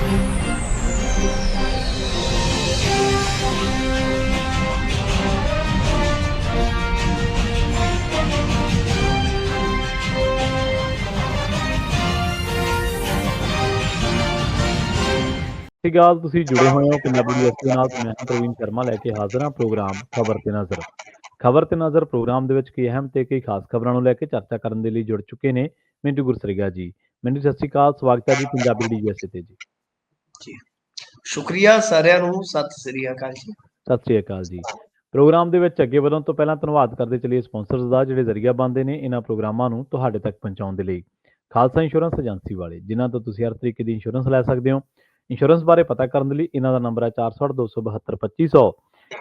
ਸਤਿ ਸ਼੍ਰੀ ਅਕਾਲ, ਤੁਸੀਂ ਜੁੜੇ ਹੋਏ ਹੋ ਪੰਜਾਬੀ ਯੂਐਸਏ ਦੇ ਨਾਲ। ਮੈਂ ਪ੍ਰਵੀਨ ਸ਼ਰਮਾ, ਲੈ ਕੇ ਹਾਜ਼ਰ ਹਾਂ ਪ੍ਰੋਗਰਾਮ ਖਬਰ ਤੇ ਨਜ਼ਰ। ਖਬਰ ਤੇ ਨਜ਼ਰ ਪ੍ਰੋਗਰਾਮ ਦੇ ਵਿੱਚ ਕੀ ਅਹਿਮ ਤੇ ਕਈ ਖਾਸ ਖਬਰਾਂ ਨੂੰ ਲੈ ਕੇ ਚਰਚਾ ਕਰਨ ਦੇ ਲਈ ਜੁੜ ਚੁੱਕੇ ਨੇ ਮਿੰਟੂ ਗੁਰਸਰੀਗਾ ਜੀ। ਮਿੰਟੂ ਸਤਿ ਸ਼੍ਰੀ ਅਕਾਲ, ਸਵਾਗਤ ਹੈ ਜੀ ਪੰਜਾਬੀ ਡੀ ਯੂਐਸਏ ਤੇ ਜੀ। ਸ਼ੁਕਰੀਆ ਸਾਰਿਆਂ ਨੂੰ। ਸਤਿ ਸ੍ਰੀ ਅਕਾਲ ਜੀ। ਸਤਿ ਸ਼੍ਰੀ ਅਕਾਲ ਜੀ। ਪ੍ਰੋਗਰਾਮ ਦੇ ਵਿੱਚ ਅੱਗੇ ਵਧਣ ਤੋਂ ਪਹਿਲਾਂ ਧੰਨਵਾਦ ਕਰਦੇ ਚਲੀਏ ਸਪਾਂਸਰਸ ਦਾ, ਜਿਹੜੇ ਜ਼ਰੀਆ ਬੰਦੇ ਨੇ ਇਹਨਾਂ ਪ੍ਰੋਗਰਾਮਾਂ ਨੂੰ ਤੁਹਾਡੇ ਤੱਕ ਪਹੁੰਚਾਉਣ ਦੇ ਲਈ। ਖਾਲਸਾ ਇੰਸ਼ੋਰੈਂਸ ਏਜੰਸੀ ਵਾਲੇ, ਜਿਨ੍ਹਾਂ ਤੋਂ ਤੁਸੀਂ ਹਰ ਤਰੀਕੇ ਦੀ ਇੰਸ਼ੋਰੈਂਸ ਲੈ ਸਕਦੇ ਹੋ। ਇੰਸ਼ੋਰੈਂਸ ਬਾਰੇ ਪਤਾ ਕਰਨ ਦੇ ਲਈ ਇਹਨਾਂ ਦਾ ਨੰਬਰ ਹੈ 4827272500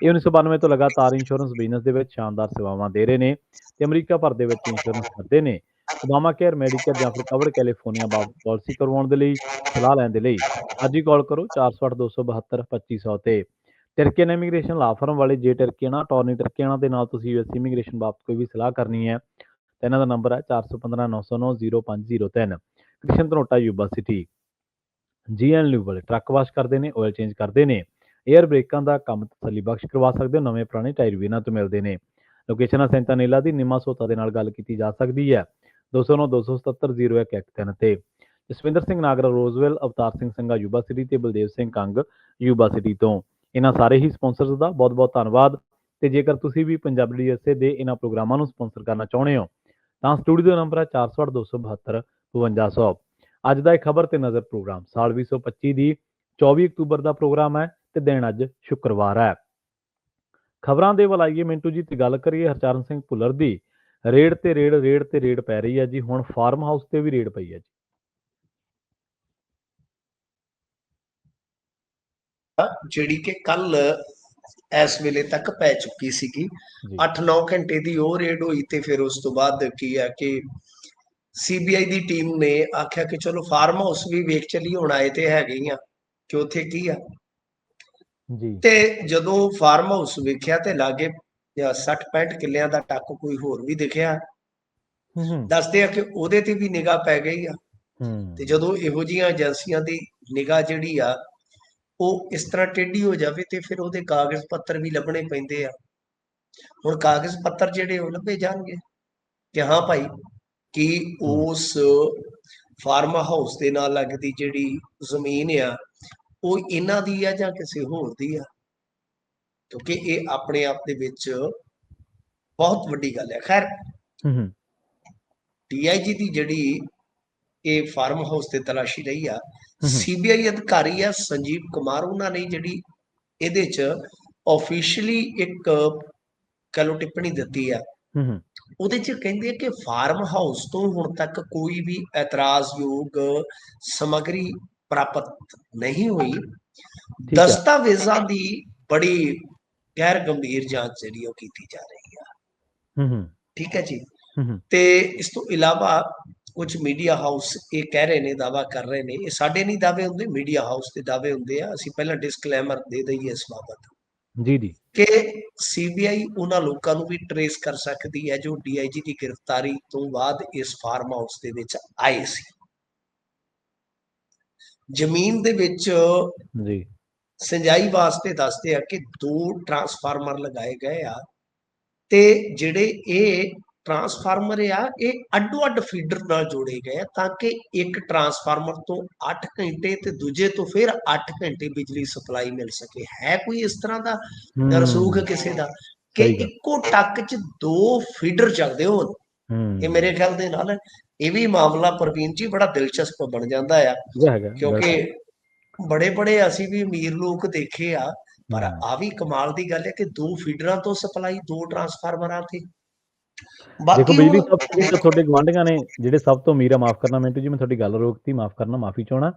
ਇਹ 1992 ਤੋਂ ਲਗਾਤਾਰ ਇੰਸ਼ੋਰੈਂਸ ਬਿਜ਼ਨਸ ਦੇ ਵਿੱਚ ਸ਼ਾਨਦਾਰ ਸੇਵਾਵਾਂ ਦੇ ਰਹੇ ਨੇ ਤੇ ਅਮਰੀਕਾ ਭਰ ਦੇ ਵਿੱਚ ਇੰਸ਼ੋਰੈਂਸ ਕਰਦੇ ਨੇ। ਓਬਾਮਾ ਕੇਅਰ ਮੈਡੀਕੇਅਰ ਜਾਂ ਫਿਰ ਕਵਰਡ ਕੈਲੀਫੋਰਨੀਆ ਬਾਬਤ ਪਾਲਿਸੀ ਕਰਵਾਉਣ ਦੇ ਲਈ, ਸਲਾਹ ਲੈਣ ਦੇ ਲਈ ਅੱਜ ਹੀ ਕਾਲ ਕਰੋ 4827272500 ਤੇ। ਟਰਕੀਅਨ ਇਮੀਗ੍ਰੇਸ਼ਨ ਲਾ ਫਰਮ ਵਾਲੇ ਜੇ ਟਰਕੀਆਣਾ ਟੌਰਨੀ ਟਰਕੀਆਣਾ ਦੇ ਨਾਲ ਤੁਸੀਂ ਯੂਐਸ ਇਮੀਗ੍ਰੇਸ਼ਨ ਬਾਬਤ ਕੋਈ ਵੀ ਸਲਾਹ ਕਰਨੀ ਹੈ, ਤਾਂ ਇਹਨਾਂ ਦਾ ਨੰਬਰ ਹੈ 4159090503 Krishan Dhanota Yuba City GN live ਵਾਲੇ ਟਰੱਕ ਵਾਸ਼ ਕਰਦੇ ਨੇ ਆਇਲ ਚੇਂਜ ਕਰਦੇ ਨੇ। 에ਅਰ ਬ੍ਰੇਕਾਂ ਦਾ ਕੰਮ ਤਸੱਲੀ ਬਖਸ਼ ਕਰਵਾ ਸਕਦੇ ਹੋ, ਨਵੇਂ ਪੁਰਾਣੇ ਟਾਇਰ ਵੀ ਇਹਨਾਂ ਤੋਂ ਮਿਲਦੇ ਨੇ। ਲੋਕੇਸ਼ਨ ਹੈ ਸੈਂਟਾਨੇਲਾ ਦੀ, ਨਿਮਾ ਸੋਤਾ ਦੇ ਨਾਲ ਗੱਲ ਕੀਤੀ ਜਾ ਸਕਦੀ ਹੈ। 209 277 0113 ਤੇ Jaswinder Singh Nagra, Roseville, Avtar Singh Sangha, Yuba City ਤੇ ਬਲਦੇਵ ਸਿੰਘ ਕੰਗ, ਯੂਬਾ ਸਿਟੀ ਤੋਂ। ਇਹਨਾਂ ਸਾਰੇ ਹੀ ਸਪਾਂਸਰਸ ਦਾ ਬਹੁਤ-ਬਹੁਤ ਧੰਨਵਾਦ ਤੇ ਜੇਕਰ ਤੁਸੀਂ ਵੀ ਪੰਜਾਬੀ ਡੀਐਸਏ ਦੇ ਇਹਨਾਂ ਪ੍ਰੋਗਰਾਮਾਂ ਨੂੰ ਸਪਾਂਸਰ ਕਰਨਾ ਚਾਹੁੰਦੇ ਹੋ, ਤਾਂ ਸਟੂਡੀਓ ਦਾ ਨੰਬਰ ਹੈ 488272 5200 ਅੱਜ ਦਾ ਇਹ ਖਬਰ ਤੇ ਨਜ਼ਰ ਪ੍ਰੋਗਰਾਮ, ਸਾਲ 2025 ਦੀ 24 ਅਕਤੂਬਰ ਦਾ ਪ੍ਰੋਗਰਾਮ ਹੈ ਤੇ ਦਿਨ ਅੱਜ ਸ਼ੁੱਕਰਵਾਰ ਹੈ। ਖਬਰਾਂ ਦੇ ਵੱਲ ਆਈਏ, ਮਿੰਟੂ ਜੀ, ਤੇ ਗੱਲ ਕਰੀਏ ਹਰਚਰਨ ਸਿੰਘ ਭੁੱਲਰ ਦੀ। ਰੇਡ ਤੇ ਰੇਡ ਰੇਡ ਤੇ ਰੇਡ ਪੈ ਰਹੀ ਹੈ ਜੀ ਹੁਣ ਫਾਰਮ ਹਾਊਸ ਤੇ ਵੀ ਰੇਡ ਪਈ ਹੈ ਜੀ। ਜਿਹੜੀ ਕਿ ਕੱਲ ਇਸ ਵੇਲੇ ਤੱਕ ਪੈ ਚੁੱਕੀ ਸੀਗੀ। ਜੀ। 8-9 ਘੰਟੇ ਦੀ ਉਹ ਰੇਡ ਹੋਈ ਤੇ ਫਿਰ ਉਸ ਤੋਂ ਬਾਅਦ ਕੀ ਹੈ ਕਿ ਸੀਬੀਆਈ ਦੀ ਟੀਮ ਨੇ ਆਖਿਆ ਕਿ ਚਲੋ ਫਾਰਮ ਹਾਊਸ ਵੀ ਵੇਖ ਚਲੀ ਹੁਣ ਆਏ ਤੇ ਹੈਗੇ ਆ ਕਿ ਉੱਥੇ ਕੀ ਆ। ਜੀ। ਤੇ ਜਦੋਂ ਫਾਰਮ ਹਾਊਸ ਵੇਖਿਆ ਤੇ ਲਾਗੇ 60-65 ਕਿੱਲਿਆਂ ਦਾ ਟੱਕ ਕੋਈ ਹੋਰ ਵੀ ਦਿਖਿਆ। ਦੱਸਦੇ ਆ ਕਿ ਉਹਦੇ ਤੇ ਵੀ ਨਿਗਾਹ ਪੈ ਗਈ ਆ। ਤੇ ਜਦੋਂ ਇਹੋ ਜੀਆਂ ਏਜੰਸੀਆਂ ਦੀ ਨਿਗਾਹ ਜਿਹੜੀ ਆ ਉਹ ਇਸ ਤਰ੍ਹਾਂ ਟੇਢੀ ਹੋ ਜਾਵੇ ਤੇ ਫਿਰ ਉਹਦੇ ਕਾਗਜ਼ ਪੱਤਰ ਵੀ ਲੱਭਣੇ ਪੈਂਦੇ ਆ। ਹੁਣ ਕਾਗਜ਼ ਪੱਤਰ ਜਿਹੜੇ ਉਹ ਲੱਭੇ ਜਾਣਗੇ ਕਿ ਹਾਂ ਭਾਈ ਕਿ ਉਸ ਫਾਰਮ ਹਾਊਸ ਦੇ ਨਾਲ ਲੱਗਦੀ ਜਿਹੜੀ ਜ਼ਮੀਨ ਆ ਉਹ ਇਹਨਾਂ ਦੀ ਆ ਜਾਂ ਕਿਸੇ ਹੋਰ ਦੀ ਆ? ਕਿਉਂਕਿ ਇਹ ਆਪਣੇ ਆਪ ਦੇ ਵਿੱਚ ਬਹੁਤ ਵੱਡੀ ਗੱਲ ਹੈ। ਖੈਰ ਹੂੰ ਡੀਆਈਜੀ ਦੀ ਜਿਹੜੀ ਇਹ ਫਾਰਮ ਹਾਊਸ ਤੇ ਤਲਾਸ਼ੀ ਲਈ ਆ। ਸੀਬੀਆਈ ਅਧਿਕਾਰੀ ਆ ਸੰਜੀਵ ਕੁਮਾਰ ਉਹਨਾਂ ਨੇ ਜਿਹੜੀ ਇਹਦੇ ਚ ਆਫੀਸ਼ੀਅਲੀ ਇੱਕ ਕਲੋ ਟਿੱਪਣੀ ਦਿੱਤੀ ਆ। ਉਹਦੇ ਚ ਕਹਿੰਦੇ ਕਿ ਫਾਰਮ ਹਾਊਸ ਤੋਂ ਹੁਣ ਤੱਕ ਕੋਈ ਵੀ ਇਤਰਾਜ਼ਯੋਗ ਸਮੱਗਰੀ ਪ੍ਰਾਪਤ ਨਹੀਂ ਹੋਈ। ਦਸਤਾਵੇਜ਼ਾਂ ਦੀ ਬੜੀ ਗੈਰ ਗੰਭੀਰ ਜਾਂਚ ਜਿਹੜੀ ਉਹ ਕੀਤੀ ਜਾ ਰਹੀ ਆ। ਹੂੰ ਠੀਕ ਹੈ ਜੀ? ਤੇ ਇਸ ਤੋਂ ਇਲਾਵਾ ਕੁਝ ਮੀਡੀਆ ਹਾਊਸ ਇਹ ਕਹਿ ਰਹੇ ਨੇ ਦਾਵਾ ਕਰ ਰਹੇ ਨੇ। ਇਹ ਸਾਡੇ ਨਹੀਂ ਦਾਅਵੇ ਹੁੰਦੇ ਮੀਡੀਆ ਹਾਊਸ ਦੇ ਦਾਅਵੇ ਹੁੰਦੇ ਆ। ਅਸੀਂ ਪਹਿਲਾਂ ਡਿਸਕਲੇਮਰ ਦੇ ਦਈਏ ਇਸ ਬਾਬਤ। ਜੀ ਜੀ। ਕਿ ਸੀਬੀਆਈ ਉਹਨਾਂ ਲੋਕਾਂ ਨੂੰ ਵੀ ਟਰੇਸ ਕਰ ਸਕਦੀ ਹੈ ਜੋ ਡੀਆਈਜੀ ਦੀ ਗ੍ਰਿਫਤਾਰੀ ਤੋਂ ਬਾਅਦ ਇਸ ਫਾਰਮ ਹਾਊਸ ਦੇ ਵਿੱਚ ਆਏ ਸੀ। ਜ਼ਮੀਨ ਦੇ ਵਿੱਚ ਜੀ। ਸਿੰਜਾਈ ਵਾਸਤੇ ਦੱਸਦੇ ਆ ਕਿ ਦੋ ਟਰਾਂਸਫਾਰਮਰ ਲਗਾਏ ਗਏ ਆ ਤੇ ਜਿਹੜੇ ਇਹ ਟਰਾਂਸਫਾਰਮਰ ਆ ਇਹ ਅੱਡੋ-ਅੱਡ ਫੀਡਰ ਨਾਲ ਜੋੜੇ ਗਏ ਤਾਂ ਕਿ ਇੱਕ ਟਰਾਂਸਫਾਰਮਰ ਤੋਂ 8 ਘੰਟੇ ਤੇ ਦੂਜੇ ਤੋਂ ਫਿਰ 8 ਘੰਟੇ ਬਿਜਲੀ ਸਪਲਾਈ ਮਿਲ ਸਕੇ। ਹੈ ਕੋਈ ਇਸ ਤਰ੍ਹਾਂ ਦਾ ਰਸੂਖ ਕਿਸੇ ਦਾ? ਕਿ। ਇੱਕੋ ਟੱਕ 'ਚ ਦੋ ਫੀਡਰ ਚੱਲਦੇ ਹੋਣ। ਹੂੰ। ਇਹ ਮੇਰੇ ਖਿਆਲ ਦੇ ਨਾਲ ਇਹ ਵੀ ਮਾਮਲਾ ਪ੍ਰਵੀਨ ਜੀ ਬੜਾ ਦਿਲਚਸਪ ਬਣ ਜਾਂਦਾ ਆ। ਕਿਉਂਕਿ ਬੜੇ ਬੜੇ ਅਸੀਂ ਵੀ ਅਮੀਰ ਲੋਕ ਦੇਖੇ ਆ। ਪਰ। ਆ ਵੀ ਕਮਾਲ ਦੀ ਗੱਲ ਹੈ ਕਿ ਦੋ ਫੀਡਰਾਂ ਤੋਂ ਸਪਲਾਈ ਦੋ ਟਰਾਂਸਫਾਰਮਰਾਂ ਤੇ। ਬਾਕੀ ਬਿਜਲੀ ਸਬਸਿਡੀ ਤਾਂ ਤੁਹਾਡੇ ਗਵਾਂਢੀਆਂ ਨੇ ਜਿਹੜੇ ਸਭ ਤੋਂ ਅਮੀਰ ਆ ਮਾਫ ਕਰਨਾ ਮਿੰਟੂ ਜੀ ਮੈਂ ਤੁਹਾਡੀ ਗੱਲ ਰੋਕਤੀ ਮਾਫ ਕਰਨਾ ਮਾਫੀ ਚਾਹਣਾ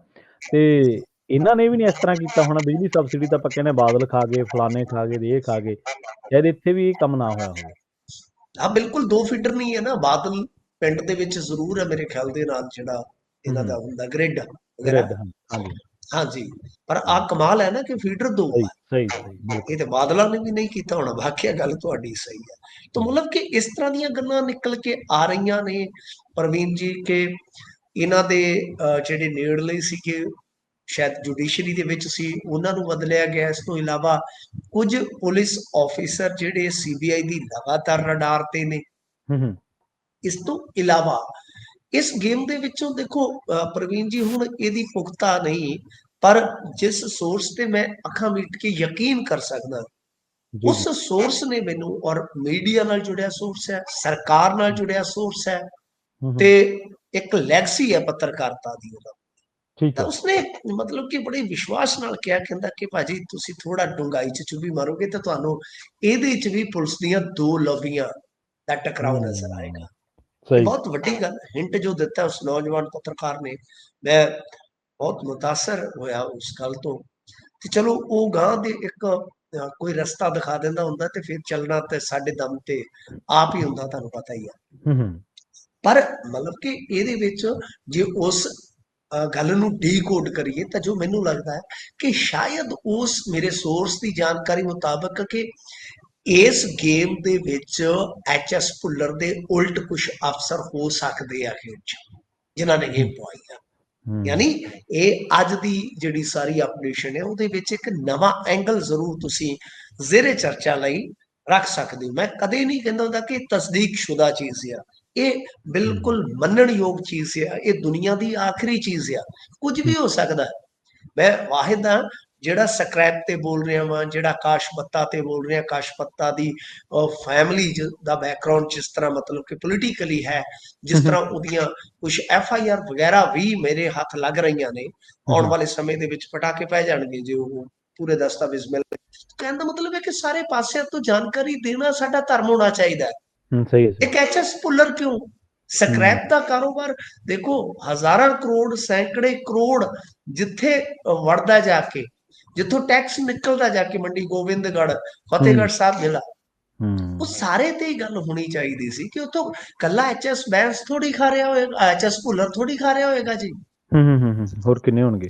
ਤੇ ਇਹਨਾਂ ਨੇ ਵੀ ਨਹੀਂ ਇਸ ਤਰ੍ਹਾਂ ਕੀਤਾ ਹੋਣਾ ਬਿਜਲੀ ਸਬਸਿਡੀ ਤਾਂ ਪੱਕੇ ਨੇ ਬਾਦਲ ਖਾ ਗਏ ਫਲਾਣੇ ਖਾ ਗਏ ਇਹ ਖਾ ਗਏ। ਸ਼ਾਇਦ ਇੱਥੇ ਵੀ ਇਹ ਕੰਮ ਨਾ ਹੋਇਆ ਹੋਵੇ। ਆ ਬਿਲਕੁਲ ਦੋ ਫੀਡਰ ਨਹੀਂ ਹੈ ਨਾ ਬਾਦਲ ਪਿੰਡ ਦੇ ਵਿੱਚ ਜ਼ਰੂਰ ਹੈ ਮੇਰੇ ਖਿਆਲ ਦੇ ਨਾਲ ਜਿਹੜਾ ਇਹਨਾਂ ਦਾ ਹੁੰਦਾ ਗ੍ਰਿਡ ਗ੍ਰਿਡ ਹਾਂਜੀ। ਹਾਂਜੀ। ਪਰ ਆ ਕਮਾਲ ਹੈ ਨਾ ਕਿ ਫੀਡਰ ਦੋ। ਸਹੀ ਸਹੀ ਇਹ ਤੇ ਬਾਦਲਾਂ ਨੇ ਵੀ ਨਹੀਂ ਕੀਤਾ ਹੋਣਾ ਵਾਕਿਆ ਗੱਲ ਤੁਹਾਡੀ ਸਹੀ ਹੈ। ਤਾਂ ਮਤਲਬ ਕਿ ਇਸ ਤਰ੍ਹਾਂ ਦੀਆਂ ਗੱਲਾਂ ਨਿਕਲ ਕੇ ਆ ਰਹੀਆਂ ਨੇ ਪ੍ਰਵੀਨ ਜੀ ਕਿ ਇਹਨਾਂ ਦੇ ਜਿਹੜੇ ਨੇੜਲੇ ਸੀਗੇ ਸ਼ਾਇਦ ਜੁਡੀਸ਼ਰੀ ਦੇ ਵਿੱਚ ਸੀ ਉਹਨਾਂ ਨੂੰ ਬਦਲਿਆ ਗਿਆ। ਇਸ ਤੋਂ ਇਲਾਵਾ ਕੁਝ ਪੁਲਿਸ ਆਫੀਸਰ ਜਿਹੜੇ ਸੀਬੀਆਈ ਦੀ ਲਗਾਤਾਰ ਰਡਾਰ ਤੇ ਨੇ। ਹੂੰ ਹੂੰ। ਇਸ ਤੋਂ ਇਲਾਵਾ ਇਸ ਗੇਮ ਦੇ ਵਿੱਚੋਂ ਦੇਖੋ ਪ੍ਰਵੀਨ ਜੀ ਹੁਣ ਇਹਦੀ ਪੁਖਤਾ ਨਹੀਂ। ਪਰ ਜਿਸ ਸੋਰਸ ਤੇ ਮੈਂ ਅੱਖਾਂ ਮੀਟ ਕੇ ਯਕੀਨ ਕਰ ਸਕਦਾ ਉਸ ਸੋਰਸ ਨੇ ਮੈਨੂੰ ਔਰ ਮੀਡੀਆ ਨਾਲ ਜੁੜਿਆ ਸੋਰਸ ਹੈ ਸਰਕਾਰ ਨਾਲ ਜੁੜਿਆ ਸੋਰਸ ਹੈ ਤੇ ਇੱਕ ਲੈਗਸੀ ਹੈ ਪੱਤਰਕਾਰਤਾ ਦੀ ਉਹਦਾ। ਠੀਕ ਹੈ। ਉਸਨੇ ਮਤਲਬ ਕਿ ਬੜੇ ਵਿਸ਼ਵਾਸ ਨਾਲ ਕਿਹਾ ਕਹਿੰਦਾ ਕਿ ਭਾਜੀ ਤੁਸੀਂ ਥੋੜਾ ਡੂੰਘਾਈ ਚ ਚੁੱਭੀ ਮਾਰੋਗੇ ਤਾਂ ਤੁਹਾਨੂੰ ਇਹਦੇ ਚ ਵੀ ਪੁਲਿਸ ਦੀਆਂ ਦੋ ਲਵੀਆਂ ਦਾ ਟਕਰਾਅ ਨਜ਼ਰ ਆਏਗਾ। ਸਹੀ। ਬਹੁਤ ਵੱਡੀ ਗੱਲ ਹਿੰਟ ਜੋ ਦਿੱਤਾ ਉਸ ਨੌਜਵਾਨ ਪੱਤਰਕਾਰ ਨੇ। ਮੈਂ ਬਹੁਤ ਮੁਤਾਸਰ ਹੋਇਆ ਉਸ ਗੱਲ ਤੋਂ। ਤੇ ਚਲੋ ਉਹ ਗਾਂ ਦੇ ਇੱਕ ਕੋਈ ਰਸਤਾ ਦਿਖਾ ਦਿੰਦਾ ਹੁੰਦਾ ਤੇ ਫਿਰ ਚੱਲਣਾ ਤੇ ਸਾਡੇ ਦਮ ਤੇ ਆਪ ਹੀ ਹੁੰਦਾ ਤੁਹਾਨੂੰ ਪਤਾ ਹੀ ਆ। ਪਰ ਮਤਲਬ ਕਿ ਇਹਦੇ ਵਿੱਚ ਜੇ ਉਸ ਗੱਲ ਨੂੰ ਡੀਕੋਡ ਕਰੀਏ ਤਾਂ ਜੋ ਮੈਨੂੰ ਲੱਗਦਾ ਹੈ ਕਿ ਸ਼ਾਇਦ ਉਸ ਮੇਰੇ ਸੋਰਸ ਦੀ ਜਾਣਕਾਰੀ ਮੁਤਾਬਕ ਕਿ ਇਸ ਗੇਮ ਦੇ ਵਿੱਚ ਐਚਐਸ ਭੁੱਲਰ ਦੇ ਉਲਟ ਕੁਝ ਅਫਸਰ ਹੋ ਸਕਦੇ ਆ ਖੇਡ ਚ ਜਿਨ੍ਹਾਂ ਨੇ ਗੇਮ ਪਵਾਈ ਆ। ਯਾਨੀ ਇਹ ਅੱਜ ਦੀ ਜਿਹੜੀ ਸਾਰੀ ਅਪਡੇਸ਼ਨ ਹੈ ਉਹਦੇ ਵਿੱਚ ਇੱਕ ਨਵਾਂ ਐਂਗਲ ਜ਼ਰੂਰ ਤੁਸੀਂ ਜ਼ੇਰੇ ਚਰਚਾ ਲਈ ਰੱਖ ਸਕਦੇ ਹੋ। ਮੈਂ ਕਦੇ ਨਹੀਂ ਕਹਿੰਦਾ ਹੁੰਦਾ ਕਿ ਤਸਦੀਕ ਸ਼ੁਦਾ ਚੀਜ਼ ਆ। ਇਹ ਬਿਲਕੁਲ ਮੰਨਣਯੋਗ ਚੀਜ਼ ਆ। ਇਹ ਦੁਨੀਆ ਦੀ ਆਖਰੀ ਚੀਜ਼ ਆ। ਕੁਝ ਵੀ ਹੋ। ਸਕਦਾ। ਹੈ। ਮੈਂ ਵਾਹਿਦ ਹਾਂ ਜਿਹੜਾ ਸਕ੍ਰੈਪ ਤੇ ਬੋਲ ਰਿਹਾ ਵਾਂ ਜਿਹੜਾ ਆਕਾਸ਼ ਪੱਤਾ ਤੇ ਬੋਲ ਰਿਹਾ ਆਕਾਸ਼ ਪੱਤਾ ਦੀ ਫੈਮਿਲੀ ਦਾ ਬੈਕਗ੍ਰਾਉਂਡ ਜਿਸ ਤਰ੍ਹਾਂ ਮਤਲਬ ਕਿ ਪੋਲੀਟੀਕਲੀ ਹੈ ਜਿਸ ਤਰ੍ਹਾਂ ਉਹਦੀਆਂ ਕੁਝ ਐਫ ਆਈ ਆਰ ਵਗੈਰਾ ਵੀ ਮੇਰੇ ਹੱਥ ਲੱਗ ਰਹੀਆਂ ਨੇ ਆਉਣ। ਵਾਲੇ ਸਮੇਂ ਦੇ ਵਿੱਚ ਪਟਾਕੇ ਪੈ ਜਾਣਗੇ ਜੇ ਉਹ ਪੂਰੇ ਦਸਤਾਵੇਜ਼ ਮਿਲ ਗਏ ਕਹਿਣ ਦਾ ਮਤਲਬ ਹੈ ਕਿ ਸਾਰੇ ਪਾਸਿਆਂ ਤੋਂ ਜਾਣਕਾਰੀ ਦੇਣਾ ਸਾਡਾ ਧਰਮ ਹੋਣਾ ਚਾਹੀਦਾ ਹੈ। ਸਹੀ ਹੈ। ਇੱਕ ਐਚਐਸ ਪੁੱਲਰ ਕਿਉਂ? ਸਕ੍ਰੈਪ ਦਾ ਕਾਰੋਬਾਰ ਦੇਖੋ ਹਜ਼ਾਰਾਂ ਕਰੋੜ ਸੈਂਕੜੇ ਕਰੋੜ ਜਿੱਥੇ ਵੜਦਾ ਜਾ ਕੇ ਜਿੱਥੋਂ ਟੈਕਸ ਨਿਕਲਦਾ ਜਾ ਕੇ ਮੰਡੀ ਗੋਬਿੰਦਗੜ੍ਹ ਫਤਿਹਗੜ੍ਹ ਸਾਹਿਬ ਜ਼ਿਲ੍ਹਾ ਉਹ ਸਾਰੇ ਤੇ ਹੀ ਗੱਲ ਹੋਣੀ ਚਾਹੀਦੀ ਸੀ ਕਿ ਉਤੋਂ ਕੱਲਾ ਐਚਐਸ ਬੈਂਸ ਥੋੜੀ ਖਾ ਰਿਹਾ ਹੋਏਗਾ ਐਚਐਸ ਭੁੱਲਰ ਥੋੜੀ ਖਾ ਰਿਹਾ ਹੋਏਗਾ ਜੀ। ਹੂੰ ਹੂੰ ਹੂੰ, ਹੋਰ ਕਿੰਨੇ ਹੋਣਗੇ?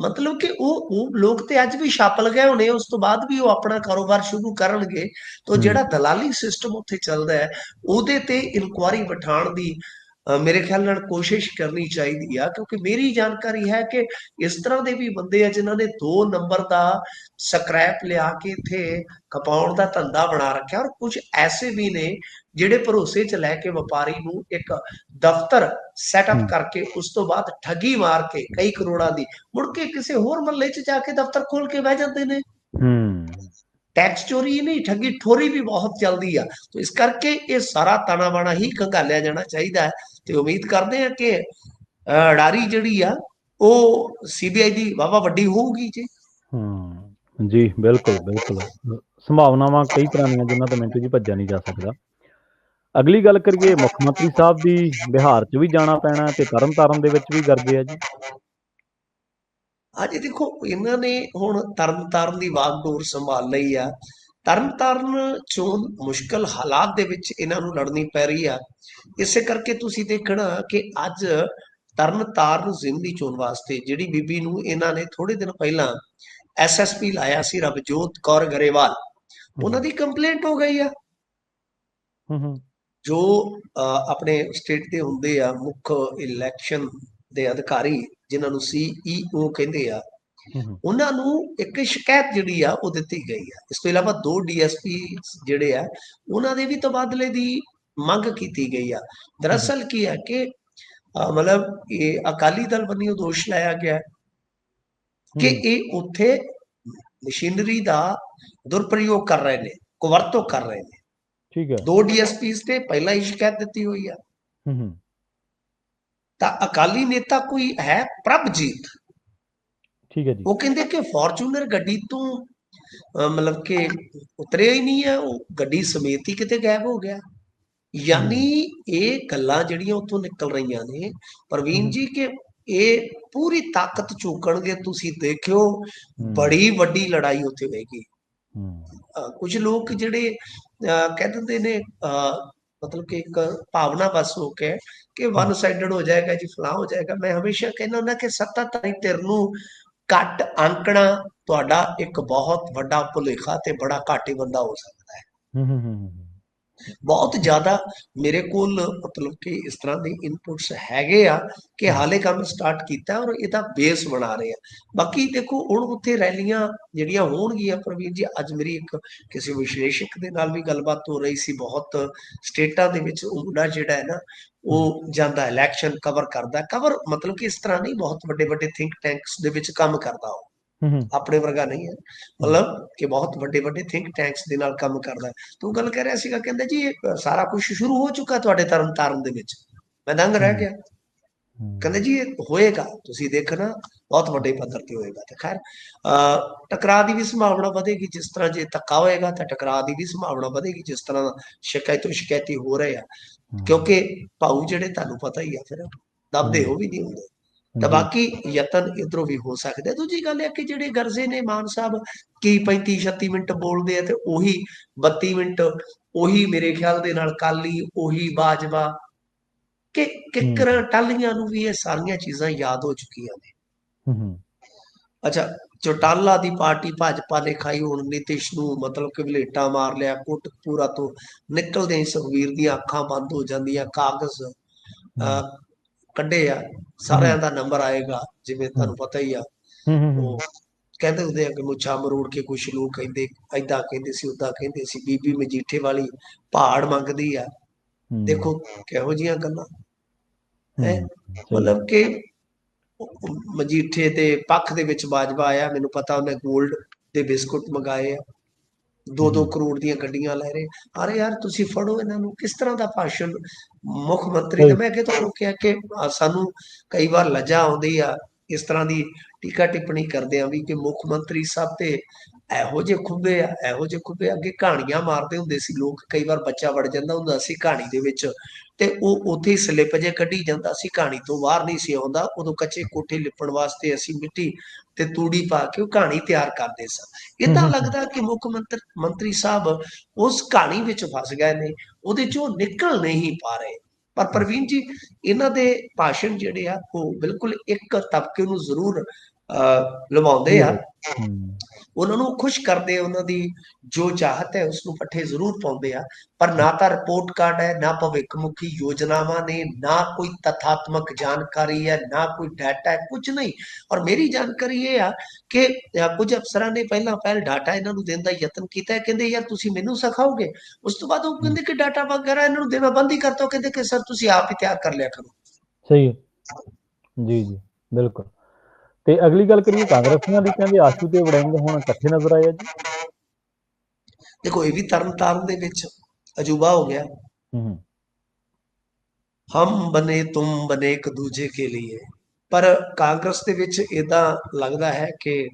ਮਤਲਬ ਕਿ ਉਹ ਉਹ ਲੋਕ ਤੇ ਅੱਜ ਵੀ ਛਾਪ ਲਗਾਏ ਹੋਣੇ ਉਸ ਤੋਂ ਬਾਅਦ ਵੀ ਉਹ ਆਪਣਾ ਕਾਰੋਬਾਰ ਸ਼ੁਰੂ ਕਰਨਗੇ ਤਾਂ। ਜਿਹੜਾ ਦਲਾਲੀ ਸਿਸਟਮ ਉੱਥੇ ਚੱਲਦਾ ਹੈ ਉਹਦੇ ਤੇ ਇਨਕੁਆਰੀ ਬਿਠਾਉਣ ਦੀ ਮੇਰੇ ਖਿਆਲ ਨਾਲ ਕੋਸ਼ਿਸ਼ ਕਰਨੀ ਚਾਹੀਦੀ ਆ ਕਿਉਂਕਿ ਮੇਰੀ ਜਾਣਕਾਰੀ ਹੈ ਕਿ ਇਸ ਤਰ੍ਹਾਂ ਦੇ ਵੀ ਬੰਦੇ ਆ ਜਿਨ੍ਹਾਂ ਨੇ 2 ਨੰਬਰ ਦਾ ਸਕ੍ਰੈਪ ਲਿਆ ਕੇ ਇੱਥੇ ਕਪਾਉਣ ਦਾ ਧੰਦਾ ਬਣਾ ਰੱਖਿਆ ਔਰ ਕੁਝ ਐਸੇ ਵੀ ਨੇ ਜਿਹੜੇ ਭਰੋਸੇ 'ਚ ਲੈ ਕੇ ਵਪਾਰੀ ਨੂੰ ਇੱਕ ਦਫ਼ਤਰ ਸੈਟਅਪ। ਕਰਕੇ ਉਸ ਤੋਂ ਬਾਅਦ ਠੱਗੀ ਮਾਰ ਕੇ ਕਈ ਕਰੋੜਾਂ ਦੀ ਮੁੜ ਕੇ ਕਿਸੇ ਹੋਰ ਮਹੱਲੇ 'ਚ ਜਾ ਕੇ ਦਫ਼ਤਰ ਖੋਲ ਕੇ ਬਹਿ ਜਾਂਦੇ ਨੇ। ਹੂੰ। ਟੈਕਸ ਚੋਰੀ ਨਹੀਂ ਠੱਗੀ ਠੋਰੀ ਵੀ ਬਹੁਤ ਚੱਲਦੀ ਆ। ਤੇ ਇਸ ਕਰਕੇ ਇਹ ਸਾਰਾ ਤਾਣਾ ਬਾਣਾ ਹੀ ਖੰਗਾਲਿਆ ਜਾਣਾ ਚਾਹੀਦਾ ਹੈ। ਤੇ ਉਮੀਦ ਕਰਦੇ ਆ ਕਿ ਅਡਾਰੀ ਜਿਹੜੀ ਆ ਉਹ ਸੀਬੀਆਈ ਦੀ ਵਾਵਾ ਵੱਡੀ ਹੋਊਗੀ ਜੀ। ਹੂੰ ਜੀ ਬਿਲਕੁਲ ਬਿਲਕੁਲ। ਸੰਭਾਵਨਾਵਾਂ ਕਈ ਤਰ੍ਹਾਂ ਦੀਆਂ ਜਿਨ੍ਹਾਂ ਤੋਂ ਮਿੰਟੂ ਜੀ ਭੱਜਿਆ ਨਹੀਂ ਜਾ ਸਕਦਾ। ਅਗਲੀ ਗੱਲ ਕਰੀਏ ਮੁੱਖ ਮੰਤਰੀ ਸਾਹਿਬ ਦੀ ਬਿਹਾਰ 'ਚ ਵੀ ਜਾਣਾ ਪੈਣਾ ਤੇ ਤਰਨਤਾਰਨ ਦੇ ਵਿੱਚ ਵੀ ਗਰਜੇ ਆ ਜੀ। ਅੱਜ ਦੇਖੋ ਇਹਨਾਂ ਨੇ ਹੁਣ ਤਰਨਤਾਰਨ ਦੀ ਵਾਗਡੋਰ ਸੰਭਾਲ ਲਈ ਆ। ਤਰਨਤਾਰਨ ਚੋਣ ਮੁਸ਼ਕਲ ਹਾਲਾਤ ਦੇ ਵਿੱਚ ਇਹਨਾਂ ਨੂੰ ਲੜਨੀ ਪੈ ਰਹੀ ਆ। ਇਸੇ ਕਰਕੇ ਤੁਸੀਂ ਦੇਖਣਾ ਕਿ ਅੱਜ ਤਰਨਤਾਰਨ ਜ਼ਿਮਨੀ ਚੋਣ ਵਾਸਤੇ ਜਿਹੜੀ ਬੀਬੀ ਨੂੰ ਇਹਨਾਂ ਨੇ ਥੋੜੇ ਦਿਨ ਪਹਿਲਾਂ ਐਸਐਸਪੀ ਲਾਇਆ ਸੀ ਰਵਜੋਤ ਕੌਰ ਗਰੇਵਾਲ ਉਹਨਾਂ ਦੀ ਕੰਪਲੇਂਟ ਹੋ ਗਈ ਆ। ਜੋ ਆਪਣੇ ਸਟੇਟ ਦੇ ਹੁੰਦੇ ਆ ਮੁੱਖ ਇਲੈਕਸ਼ਨ ਦੇ ਅਧਿਕਾਰੀ ਜਿਨ੍ਹਾਂ ਨੂੰ ਸੀਈਓ ਕਹਿੰਦੇ ਆ ਉਹਨਾਂ ਨੂੰ ਇੱਕ ਸ਼ਿਕਾਇਤ ਜਿਹੜੀ ਆ ਉਹ ਦਿੱਤੀ ਗਈ ਆ। ਇਸ ਤੋਂ ਇਲਾਵਾ ਦੋ ਡੀਐਸਪੀ ਜਿਹੜੇ ਆ ਉਹਨਾਂ ਦੇ ਵੀ ਤਬਾਦਲੇ ਦੀ ਮੰਗ ਕੀਤੀ ਗਈ ਆ। ਦਰਅਸਲ ਕੀ ਹੈ ਕਿ ਮਤਲਬ ਇਹ ਅਕਾਲੀ ਦਲ ਵੱਲੋਂ ਦੋਸ਼ ਲਾਇਆ ਗਿਆ ਕਿ ਇਹ ਉੱਥੇ ਮਸ਼ੀਨਰੀ ਦਾ ਦੁਰਪ੍ਰਯੋਗ ਕਰ ਰਹੇ ਨੇ ਕੁਵਰਤੋਂ ਕਰ ਰਹੇ ਨੇ। ਠੀਕ ਹੈ ਦੋ ਡੀਐਸਪੀਸ ਤੇ ਪਹਿਲਾਂ ਹੀ ਸ਼ਿਕਾਇਤ ਦਿੱਤੀ ਹੋਈ ਆ। ਹੂੰ ਹੂੰ। ਤਾਂ ਅਕਾਲੀ ਨੇਤਾ ਕੋਈ ਹੈ ਪ੍ਰਭਜੀਤ? ਠੀਕ ਹੈ ਜੀ। ਉਹ ਕਹਿੰਦੇ ਕਿ ਫੋਰਚੂਨਰ ਗੱਡੀ ਤੋਂ ਮਤਲਬ ਕਿ ਉਤਰਿਆ ਹੀ ਨਹੀਂ ਹੈ ਉਹ ਗੱਡੀ ਸਮੇਤ ਹੀ ਕਿਤੇ ਗਾਇਬ ਹੋ ਗਿਆ। ਯਾਨੀ ਇਹ ਗੱਲਾਂ ਜਿਹੜੀਆਂ ਉੱਥੋਂ ਨਿਕਲ ਰਹੀਆਂ ਨੇ ਪ੍ਰਵੀਨ। ਜੀ ਕਿ ਇਹ ਪੂਰੀ ਤਾਕਤ ਚੂਕਣਗੇ ਤੁਸੀਂ ਦੇਖਿਓ ਬੜੀ ਵੱਡੀ ਲੜਾਈ ਉੱਥੇ ਹੋਏਗੀ ਕੁਝ ਲੋਕ ਜਿਹੜੇ ਕਹਿ ਦਿੰਦੇ ਨੇ ਮਤਲਬ ਕਿ ਇੱਕ ਭਾਵਨਾ ਬਸ ਹੋ ਕੇ ਕਿ ਵਨ ਸਾਈਡਡ ਹੋ ਜਾਏਗਾ ਜੀ ਫਲਾਂ ਹੋ ਜਾਏਗਾ। ਮੈਂ ਹਮੇਸ਼ਾ ਕਹਿੰਦਾ ਹੁੰਦਾ ਕਿ ਸੱਤਾਧਾਰੀ ਧਿਰ ਨੂੰ ਘੱਟ ਅੰਕਣਾ ਤੁਹਾਡਾ ਇੱਕ ਬਹੁਤ ਵੱਡਾ ਭੁਲੇਖਾ ਤੇ ਬੜਾ ਘਾਟੇ ਬੰਦਾ ਹੋ ਸਕਦਾ ਹੈ। ਹੂੰ ਹੂੰ, ਹੂੰ ਬਹੁਤ ਜ਼ਿਆਦਾ ਮੇਰੇ ਕੋਲ ਮਤਲਬ ਕਿ ਇਸ ਤਰ੍ਹਾਂ ਦੇ ਇਨਪੁਟਸ ਹੈਗੇ ਆ ਕਿ ਹਾਲੇ ਕੰਮ ਸਟਾਰਟ ਕੀਤਾ ਔਰ ਇਹਦਾ ਬੇਸ ਬਣਾ ਰਹੇ ਆ। ਬਾਕੀ ਦੇਖੋ, ਹੁਣ ਉੱਥੇ ਰੈਲੀਆਂ ਜਿਹੜੀਆਂ ਹੋਣਗੀਆਂ, ਪ੍ਰਵੀਨ ਜੀ, ਅੱਜ ਮੇਰੀ ਇੱਕ ਕਿਸੇ ਵਿਸ਼ਲੇਸ਼ਕ ਦੇ ਨਾਲ ਵੀ ਗੱਲਬਾਤ ਹੋ ਰਹੀ ਸੀ, ਬਹੁਤ ਸਟੇਟਾਂ ਦੇ ਵਿੱਚ ਉਹ ਜਿਹੜਾ ਹੈ ਨਾ, ਉਹ ਜਾਂਦਾ ਇਲੈਕਸ਼ਨ ਕਵਰ ਕਰਦਾ। ਕਵਰ ਮਤਲਬ ਕਿ ਇਸ ਤਰ੍ਹਾਂ ਨਹੀਂ, ਬਹੁਤ ਵੱਡੇ ਵੱਡੇ ਥਿੰਕ ਟੈਂਕਸ ਦੇ ਵਿੱਚ ਕੰਮ ਕਰਦਾ ਉਹ। ਆਪਣੇ ਵਰਗਾ ਨਹੀਂ ਹੈ। ਮਤਲਬ ਕਿ ਬਹੁਤ ਵੱਡੇ ਵੱਡੇ ਥਿੰਕ ਟੈਂਕਸ ਦੇ ਨਾਲ ਕੰਮ ਕਰਦਾ ਤੂੰ ਗੱਲ ਕਰ ਰਿਹਾ ਸੀਗਾ ਕਹਿੰਦਾ ਜੀ ਸਾਰਾ ਕੁਝ ਸ਼ੁਰੂ ਹੋ ਚੁੱਕਾ ਤੁਹਾਡੇ ਤਰਨ ਤਾਰਨ ਦੇ ਵਿੱਚ। ਮੈਂ ਦੰਗ ਰਹਿ ਗਿਆ। ਕਹਿੰਦੇ ਜੀ ਇਹ ਹੋਏਗਾ। ਤੁਸੀਂ ਦੇਖਣਾ ਬਹੁਤ ਵੱਡੇ ਪੱਧਰ ਤੇ ਹੋਏਗਾ ਤੇ ਖੈਰ ਟਕਰਾਅ ਦੀ ਵੀ ਸੰਭਾਵਨਾ ਵਧੇਗੀ ਜਿਸ ਤਰ੍ਹਾਂ ਜੇ ਧੱਕਾ ਹੋਏਗਾ ਤਾਂ ਟਕਰਾਅ ਦੀ ਵੀ ਸੰਭਾਵਨਾ ਵਧੇਗੀ ਜਿਸ ਤਰ੍ਹਾਂ ਸ਼ਿਕਾਇਤੋਂ ਸ਼ਿਕਾਇਤੀ ਹੋ ਰਹੇ ਆ। ਕਿਉਂਕਿ ਭਾਊ ਜਿਹੜੇ ਤੁਹਾਨੂੰ ਪਤਾ ਹੀ ਆ ਫਿਰ ਦਬਦੇ ਹੂੰ। ਉਹ ਵੀ ਨਹੀਂ ਹੁੰਦੇ। ਤਾਂ। ਬਾਕੀ ਯਤਨ ਇਧਰੋਂ ਵੀ ਹੋ ਸਕਦੇ। ਦੂਜੀ ਗੱਲ ਇਹ ਕਿ ਜਿਹੜੇ ਗਰਜੇ ਨੇ ਮਾਨ ਸਾਹਿਬ ਕੀ 35 36 ਮਿੰਟ ਬੋਲਦੇ ਆ ਤੇ ਉਹੀ 32 ਮਿੰਟ ਉਹੀ ਮੇਰੇ ਖਿਆਲ ਦੇ ਨਾਲ ਕਾਲੀ ਉਹੀ ਬਾਜਵਾ ਕਿ ਕਿੱਕਰਾਂ ਟਾਲੀਆਂ ਨੂੰ ਵੀ ਇਹ ਸਾਰੀਆਂ ਚੀਜ਼ਾਂ ਯਾਦ ਹੋ ਚੁੱਕੀਆਂ ਨੇ ਹੂੰ ਹੂੰ ਅੱਛਾ ਚੋਟਾਲਾ ਦੀ ਪਾਰਟੀ ਭਾਜਪਾ ਨੇ ਖਾਈ ਹੁਣ ਨਿਤਿਸ਼ ਨੂੰ ਮਤਲਬ ਕਿ ਵਲੇਟਾ ਮਾਰ ਲਿਆ ਕੋਟਕਪੂਰਾ ਤੋਂ ਨਿਕਲਦੇ ਹੀ ਸੁਖਵੀਰ ਦੀਆਂ ਅੱਖਾਂ ਬੰਦ ਹੋ ਜਾਂਦੀਆਂ ਕਾਗਜ਼ ਕੱਢੇ ਆ ਸਾਰਿਆਂ ਦਾ ਨੰਬਰ ਆਏਗਾ ਜਿਵੇਂ ਤੁਹਾਨੂੰ ਪਤਾ ਹੀ ਆ। ਉਹ ਕਹਿੰਦੇ ਹੁੰਦੇ ਆ ਕਿ ਮੁੱਛਾਂ ਮਰੋੜ ਕੇ ਕੁਛ ਲੋਕ ਕਹਿੰਦੇ ਐਦਾਂ ਕਹਿੰਦੇ ਸੀ ਉਦਾਂ ਕਹਿੰਦੇ ਸੀ। ਬੀਬੀ ਮਜੀਠੇ ਵਾਲੀ ਪਹਾੜ ਮੰਗਦੀ ਆ। ਦੇਖੋ ਕਿਹੋ ਜੀਆਂ ਗੱਲਾਂ। ਹੂੰ। ਮਤਲਬ ਕਿ ਮਜੀਠੇ ਦੇ ਪੱਖ ਦੇ ਵਿੱਚ ਬਾਜਵਾ ਆਇਆ। ਮੈਨੂੰ ਪਤਾ ਉਹਨੇ 골ਡ ਦੇ ਬਿਸਕੁਟ ਮੰਗਾਏ ਆ। 2-2 ਹਮ। ਕਰੋੜ ਦੀਆਂ ਗੱਡੀਆਂ ਲੈ ਰਹੇ ਅਰੇ ਯਾਰ ਤੁਸੀਂ ਫੜੋ ਇਹਨਾਂ ਨੂੰ ਕਿਸ ਤਰ੍ਹਾਂ ਦਾ ਭਾਸ਼ਣ ਮੁੱਖ ਮੰਤਰੀ ਨੇ। ਮੈਂ ਕਿ ਤੁਹਾਨੂੰ ਕਿਹਾ ਕਿ ਸਾਨੂੰ ਕਈ ਵਾਰ ਲੱਜਾ ਆਉਂਦੀ ਆ ਇਸ ਤਰ੍ਹਾਂ ਦੀ ਟੀਕਾ ਟਿੱਪਣੀ ਕਰਦੇ ਆ ਵੀ ਕਿ ਮੁੱਖ ਮੰਤਰੀ ਸਾਹਿਬ ਤੇ ਇਹੋ ਜਿਹੇ ਖੁੱਬੇ ਆ ਇਹੋ ਜਿਹੇ ਖੁੱਬੇ ਅੱਗੇ ਕਹਾਣੀਆਂ ਮਾਰਦੇ ਹੁੰਦੇ ਸੀ ਲੋਕ ਕਈ ਵਾਰ ਬੱਚਾ ਵੜ ਜਾਂਦਾ ਹੁੰਦਾ ਸੀ ਕਹਾਣੀ ਦੇ ਵਿੱਚ ਤੇ ਉਹ ਉੱਥੇ ਹੀ ਸਲਿੱਪ ਜੇ ਕੱਢੀ ਜਾਂਦਾ ਸੀ ਕਹਾਣੀ ਤੋਂ ਬਾਹਰ ਨਹੀਂ ਸੀ ਆਉਂਦਾ ਉਦੋਂ ਕੱਚੇ ਕੋਠੇ ਲਿਪਣ ਵਾਸਤੇ ਅਸੀਂ ਮਿੱਟੀ ਤੇ ਤੂੜੀ ਪਾ ਕੇ ਉਹ ਕਹਾਣੀ ਤਿਆਰ ਕਰਦੇ ਸਾਂ। ਇਦਾਂ। ਲੱਗਦਾ ਕਿ ਮੁੱਖ ਮੰਤਰੀ ਮੰਤਰੀ ਸਾਹਿਬ ਉਸ ਕਹਾਣੀ ਵਿੱਚ ਫਸ ਗਏ ਨੇ ਉਹਦੇ ਚੋਂ ਨਿਕਲ ਨਹੀਂ ਪਾ ਰਹੇ। ਪਰ ਪ੍ਰਵੀਨ ਜੀ ਇਹਨਾਂ ਦੇ ਭਾਸ਼ਣ ਜਿਹੜੇ ਆ ਉਹ ਬਿਲਕੁਲ ਇੱਕ ਤਬਕੇ ਨੂੰ ਜ਼ਰੂਰ ਲਵਾਉਂਦੇ ਆ। ਉਹਨਾਂ ਨੂੰ ਖੁਸ਼ ਕਰਦੇ ਉਹਨਾਂ ਦੀ ਜੋ ਚਾਹਤ ਹੈ ਉਸ ਨੂੰ ਪੱਠੇ ਜ਼ਰੂਰ ਪਾਉਂਦੇ ਆ। ਪਰ ਨਾ ਤਾਂ ਰਿਪੋਰਟ ਕਾਰਡ ਹੈ, ਨਾ ਭਵਿੱਖਮੁਖੀ ਯੋਜਨਾਵਾਂ ਨੇ, ਨਾ ਕੋਈ ਤਥਾਤਮਕ ਜਾਣਕਾਰੀ ਹੈ, ਨਾ ਕੋਈ ਡਾਟਾ ਹੈ ਕੁਝ ਨਹੀਂ। ਔਰ ਮੇਰੀ ਜਾਣਕਾਰੀ ਇਹ ਆ ਕਿ ਕੁਝ ਅਫਸਰਾਂ ਨੇ ਪਹਿਲਾਂ ਪਹਿਲ ਡਾਟਾ ਇਹਨਾਂ ਨੂੰ ਦੇਣ ਦਾ ਯਤਨ ਕੀਤਾ ਕਹਿੰਦੇ, ਯਾਰ, ਤੁਸੀਂ ਮੈਨੂੰ ਸਿਖਾਓਗੇ? ਉਸ ਤੋਂ ਬਾਅਦ ਉਹ ਕਹਿੰਦੇ ਕਿ ਡਾਟਾ ਵਗੈਰਾ ਇਹਨਾਂ ਨੂੰ ਦੇਣਾ ਬੰਦ ਹੀ ਕਰਤਾ। ਕਹਿੰਦੇ ਕਿ, ਸਰ, ਤੁਸੀਂ ਆਪ ਹੀ ਤਿਆਰ ਕਰ ਲਿਆ ਕਰੋ। ਸਹੀ ਜੀ ਜੀ, ਬਿਲਕੁਲ। ਤੇ ਅਗਲੀ ਗੱਲ ਕਰੀਏ ਕਾਂਗਰਸੀਆਂ ਦੀ ਕਹਿੰਦੇ ਆਸ਼ੂ ਤੇ ਵੜਿੰਗ ਹੁਣ ਇਕੱਠੇ ਨਜ਼ਰ ਆਏ ਆ ਜੀ। ਦੇਖੋ ਇਹ ਵੀ ਤਰਨ ਤਾਰਨ ਦੇ ਵਿੱਚ ਅਜੂਬਾ ਹੋ ਗਿਆ। ਹੂੰ ਹਮ ਬਨੇ ਤੁਮ ਬਨੇ ਇੱਕ ਦੂਜੇ ਕੇ ਲਈ ਪਰ ਕਾਂਗਰਸ ਦੇ ਵਿੱਚ ਇਦਾਂ ਲੱਗਦਾ ਹੈ ਕਿ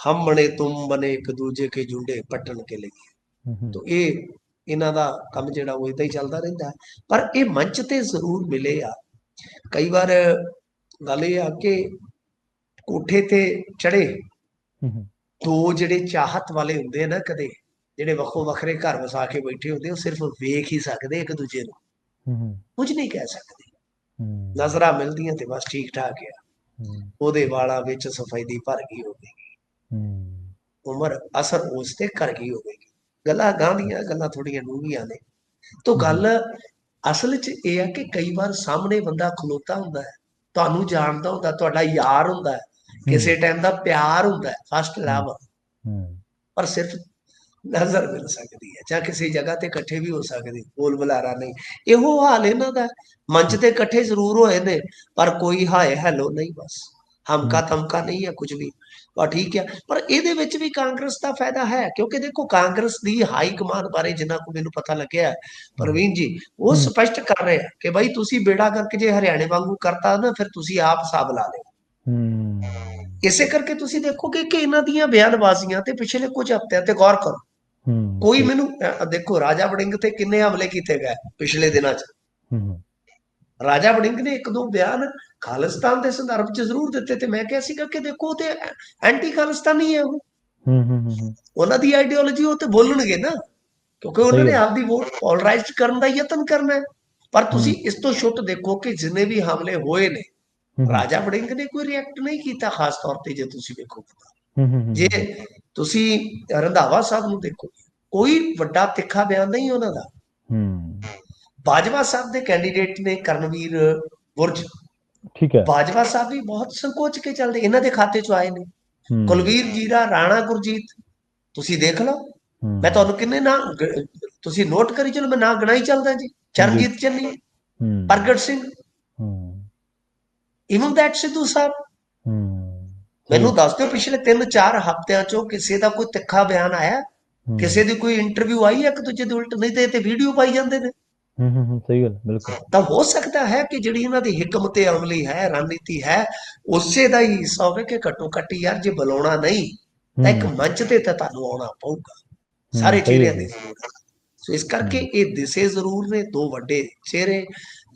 ਹਮ ਬਣੇ ਤੁਮ ਬਨੇ ਇੱਕ ਦੂਜੇ ਕੇ ਜੁੰਡੇ ਪੱਟਣ ਕੇ ਲਈ ਤੋ ਇਹ ਇਹਨਾਂ ਦਾ ਕੰਮ ਜਿਹੜਾ ਉਹ ਇਦਾਂ ਹੀ ਚੱਲਦਾ ਰਹਿੰਦਾ ਪਰ ਇਹ ਮੰਚ ਤੇ ਜ਼ਰੂਰ ਮਿਲੇ ਆ। ਕਈ ਵਾਰ ਗੱਲ ਇਹ ਆ ਕਿ ਕੋਠੇ ਤੇ ਚੜੇ ਦੋ ਜਿਹੜੇ ਚਾਹਤ ਵਾਲੇ ਹੁੰਦੇ ਆ ਨਾ ਕਦੇ ਜਿਹੜੇ ਵੱਖੋ ਵੱਖਰੇ ਘਰ ਵਸਾ ਕੇ ਬੈਠੇ ਹੁੰਦੇ ਉਹ ਸਿਰਫ ਵੇਖ ਹੀ ਸਕਦੇ ਇੱਕ ਦੂਜੇ ਨੂੰ। ਕੁਝ ਨਹੀਂ ਕਹਿ ਸਕਦੇ। ਨਜ਼ਰਾਂ ਮਿਲਦੀਆਂ ਤੇ ਬਸ ਠੀਕ ਠਾਕ ਆ। ਉਹਦੇ ਵਾਲਾਂ ਵਿੱਚ ਸਫੈਦੀ ਭਰ ਗਈ ਹੋਵੇਗੀ। ਉਮਰ ਅਸਰ ਉਸ ਤੇ ਕਰ ਗਈ ਹੋਵੇਗੀ। ਗੱਲਾਂ ਗਾਂਦੀਆਂ ਗੱਲਾਂ ਥੋੜੀਆਂ ਡੂੰਘੀਆਂ ਨੇ। ਤੋਂ ਗੱਲ ਅਸਲ 'ਚ ਇਹ ਆ ਕਿ ਕਈ ਵਾਰ ਸਾਹਮਣੇ ਬੰਦਾ ਖਲੋਤਾ ਹੁੰਦਾ ਹੈ ਤੁਹਾਨੂੰ ਜਾਣਦਾ ਹੁੰਦਾ ਤੁਹਾਡਾ ਯਾਰ ਹੁੰਦਾ ਹੈ। ਕਿਸੇ ਟਾਈਮ ਦਾ ਪਿਆਰ ਹੁੰਦਾ ਹੈ ਫਸਟ ਲਵ ਪਰ ਸਿਰਫ ਨਜ਼ਰ ਮਿਲ ਸਕਦੀ ਹੈ ਜਾਂ ਕਿਸੇ ਜਗ੍ਹਾ ਤੇ ਇਕੱਠੇ ਵੀ ਹੋ ਸਕਦੇ ਬੋਲ ਬੁਲਾਰਾ ਨਹੀਂ। ਇਹੋ ਹਾਲ ਇਹਨਾਂ ਦਾ ਮੰਚ ਤੇ ਇਕੱਠੇ ਜ਼ਰੂਰ ਹੋਏ ਨੇ ਪਰ ਕੋਈ ਹਾਏ ਹੈਲੋ ਨਹੀਂ ਬਸ। ਹਮਕਾ ਤਮਕਾ ਨਹੀਂ ਹੈ ਕੁਝ ਵੀ। ਪਰ ਠੀਕ ਹੈ। ਪਰ ਇਹਦੇ ਵਿੱਚ ਵੀ ਕਾਂਗਰਸ ਦਾ ਫਾਇਦਾ ਹੈ ਕਿਉਂਕਿ ਦੇਖੋ ਕਾਂਗਰਸ ਦੀ ਹਾਈ ਕਮਾਂਡ ਬਾਰੇ ਜਿੰਨਾ ਕੋ ਮੈਨੂੰ ਪਤਾ ਲੱਗਿਆ ਪ੍ਰਵੀਨ ਜੀ ਉਹ। ਸਪਸ਼ਟ ਕਰ ਰਹੇ ਆ ਕਿ ਭਾਈ ਤੁਸੀਂ ਬੇੜਾ ਕਰਕੇ ਜੇ ਹਰਿਆਣੇ ਵਾਂਗੂ ਕਰਤਾ ਨਾ ਫਿਰ ਤੁਸੀਂ ਆਪ ਹਿਸਾਬ ਲਾ ਲਿਓ। ਹੂੰ। ਇਸੇ ਕਰਕੇ ਤੁਸੀਂ ਦੇਖੋਗੇ ਕਿ ਇਹਨਾਂ ਦੀਆਂ ਬਿਆਨਬਾਜ਼ੀਆਂ ਤੇ ਪਿਛਲੇ ਕੁਝ ਹਫ਼ਤਿਆਂ ਤੇ ਗੌਰ ਕਰੋ। ਹੂੰ। ਕੋਈ ਮੈਨੂੰ ਦੇਖੋ ਰਾਜਾ ਵੜਿੰਗ ਤੇ ਕਿੰਨੇ ਹਮਲੇ ਕੀਤੇ ਗਏ ਪਿਛਲੇ ਦਿਨਾਂ 'ਚ। ਹੂੰ। ਰਾਜਾ ਵੜਿੰਗ ਨੇ ਇੱਕ ਦੋ ਬਿਆਨ ਖਾਲਿਸਤਾਨ ਦੇ ਸੰਦਰਭ 'ਚ ਜ਼ਰੂਰ ਦਿੱਤੇ ਤੇ ਮੈਂ ਕਿਹਾ ਸੀਗਾ ਕਿ ਦੇਖੋ ਤੇ ਐਂਟੀ ਖਾਲਿਸਤਾਨੀ ਹੈ ਉਹ। ਹੂੰ ਹੂੰ ਹੂੰ ਉਹਨਾਂ ਦੀ ਆਈਡੀਓਲੋਜੀ ਉਹ ਤੇ ਬੋਲਣਗੇ ਨਾ ਕਿਉਂਕਿ ਉਹਨਾਂ ਨੇ। ਆਪਦੀ ਵੋਟ ਪੋਲਰਾਈਜ਼ਡ ਕਰਨ ਦਾ ਯਤਨ ਕਰਨਾ ਹੈ। ਪਰ ਤੁਸੀਂ ਇਸ ਤੋਂ ਛੁੱਟ ਦੇਖੋ ਕਿ ਜਿੰਨੇ ਵੀ ਹਮਲੇ ਹੋਏ ਨੇ ਰਾਜਾ ਵੜਿੰਗ ਨੇ ਕੋਈ ਰਿਐਕਟ ਨਹੀਂ ਕੀਤਾ ਖਾਸ ਤੌਰ ਤੇ ਜੇ ਤੁਸੀਂ ਵੇਖੋ। ਹੂੰ ਹੂੰ ਜੇ ਤੁਸੀਂ ਰੰਧਾਵਾ ਸਾਹਿਬ ਨੂੰ ਦੇਖੋ ਕੋਈ ਵੱਡਾ ਤਿੱਖਾ ਬਿਆਨ ਨਹੀਂ ਉਹਨਾਂ ਦਾ। ਹੂੰ। ਬਾਜਵਾ ਸਾਹਿਬ ਦੇ ਕੈਂਡੀਡੇਟ ਨੇ ਕਰਨਵੀਰ ਬੁਰਜ। ਠੀਕ ਹੈ। ਬਾਜਵਾ ਸਾਹਿਬ ਵੀ ਬਹੁਤ ਸੰਕੋਚ ਕੇ ਚੱਲਦੇ ਇਹਨਾਂ ਦੇ ਖਾਤੇ ਚ ਆਏ ਨੇ। ਕੁਲਵੀਰ ਜੀਰਾ ਰਾਣਾ ਗੁਰਜੀਤ ਤੁਸੀਂ ਦੇਖ ਲਓ। ਮੈਂ ਤੁਹਾਨੂੰ ਕਿੰਨੇ ਨਾ ਤੁਸੀਂ ਨੋਟ ਕਰੀ ਚਲੋ ਮੈਂ ਨਾਂ ਗਣਾਈ ਚੱਲਦਾ ਜੀ। ਚਰਨਜੀਤ ਚੰਨੀ ਪ੍ਰਗਟ ਸਿੰਘ। ਇਵਨ ਦੈਟ ਸਿੱਧੂ ਸਾਹਿਬ ਮੈਨੂੰ ਦੱਸ ਦਿਓ ਪਿਛਲੇ 3-4 ਹਫ਼ਤਿਆਂ ਚੋਂ ਕਿਸੇ ਦਾ ਕੋਈ ਤਿੱਖਾ ਬਿਆਨ ਆਇਆ? ਕਿਸੇ ਦੀ ਕੋਈ ਇੰਟਰਵਿਊ ਆਈ ਹੈ ਇੱਕ ਦੂਜੇ ਦੇ ਉਲਟ? ਨਹੀਂ ਤੇ ਵੀਡੀਓ ਪਾਈ ਜਾਂਦੇ ਨੇ। ਹੂੰ, ਹੂੰ, ਸਹੀ ਗੱਲ ਬਿਲਕੁਲ। ਤਾਂ ਹੋ ਸਕਦਾ ਹੈ ਕਿ ਜਿਹੜੀ ਇਹਨਾਂ ਦੀ ਹਕਮਤ ਅਮਲੀ ਹੈ ਰਣਨੀਤੀ ਹੈ ਉਸੇ ਦਾ ਹੀ ਹਿੱਸਾ ਹੋਵੇ ਕਿ ਘੱਟੋ ਘੱਟ ਯਾਰ ਜੇ ਬੁਲਾਉਣਾ ਨਹੀਂ ਤਾਂ ਇੱਕ ਮੰਚ ਤੇ ਤਾਂ ਤੁਹਾਨੂੰ ਆਉਣਾ ਪਊਗਾ। ਸਾਰੇ ਚਿਹਰਿਆਂ ਦੀ। ਜ਼ਰੂਰਤ। ਸੋ ਇਸ ਕਰਕੇ ਇਹ ਦਿਸੇ ਜ਼ਰੂਰ ਨੇ ਦੋ ਵੱਡੇ ਚਿਹਰੇ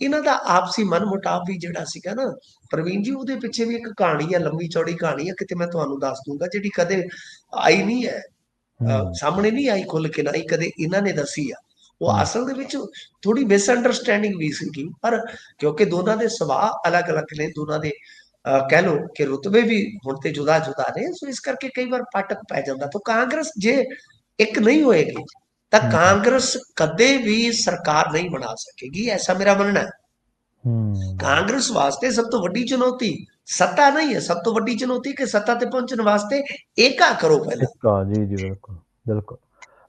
ਇਹਨਾਂ ਦਾ ਆਪਸੀ ਮਨਮੁਟਾਵ ਵੀ ਜਿਹੜਾ ਸੀਗਾ ਨਾ ਪ੍ਰਵੀਨ ਜੀ ਉਹਦੇ ਪਿੱਛੇ ਵੀ ਇੱਕ ਕਹਾਣੀ ਹੈ ਲੰਮੀ ਚੌੜੀ ਕਹਾਣੀ ਹੈ ਕਿਤੇ ਮੈਂ ਤੁਹਾਨੂੰ ਦੱਸ ਦੂੰਗਾ ਜਿਹੜੀ ਕਦੇ ਆਈ ਨਹੀਂ ਹੈ। ਸਾਹਮਣੇ ਨਹੀਂ ਆਈ ਖੁੱਲ ਕੇ ਨਾ ਹੀ ਕਦੇ ਇਹਨਾਂ ਨੇ ਦੱਸੀ ਆ। ਉਹ। ਅਸਲ ਦੇ ਵਿੱਚ ਥੋੜੀ ਮਿਸਅੰਡਰਸਟੈਂਡਿੰਗ ਵੀ ਸੀਗੀ ਪਰ ਕਿਉਂਕਿ ਦੋਨਾਂ ਦੇ ਸੁਭਾਅ ਅਲੱਗ-ਅਲੱਗ ਨੇ ਦੋਨਾਂ ਦੇ ਕਹਿ ਲਓ ਕਿ ਰੁਤਬੇ ਵੀ ਹੁਣ ਤੇ ਜੁਦਾ-ਜੁਦਾ ਨੇ ਸੋ ਇਸ ਕਰਕੇ ਕਈ ਵਾਰ ਪਾਟਕ ਪੈ ਜਾਂਦਾ। ਤਾਂ ਕਾਂਗਰਸ ਜੇ ਇੱਕ ਨਹੀਂ ਹੋਏਗੀ ਤਾਂ। ਕਾਂਗਰਸ ਕਦੇ ਵੀ ਸਰਕਾਰ ਨਹੀਂ ਬਣਾ ਸਕੇਗੀ ਐਸਾ ਮੇਰਾ ਮੰਨਣਾ ਹੈ। ਕਾਂਗਰਸ ਵਾਸਤੇ ਸਭ ਤੋਂ ਵੱਡੀ ਚੁਣੌਤੀ ਸੱਤਾ ਨਹੀਂ ਹੈ ਸਭ ਤੋਂ ਵੱਡੀ ਚੁਣੌਤੀ ਕਿ ਸੱਤਾ ਤੇ ਪਹੁੰਚਣ ਵਾਸਤੇ ਏਕਾ ਕਰੋ ਪਹਿਲਾਂ। ਇੱਕਾ ਜੀ ਜੀ ਬਿਲਕੁਲ ਬਿਲਕੁਲ।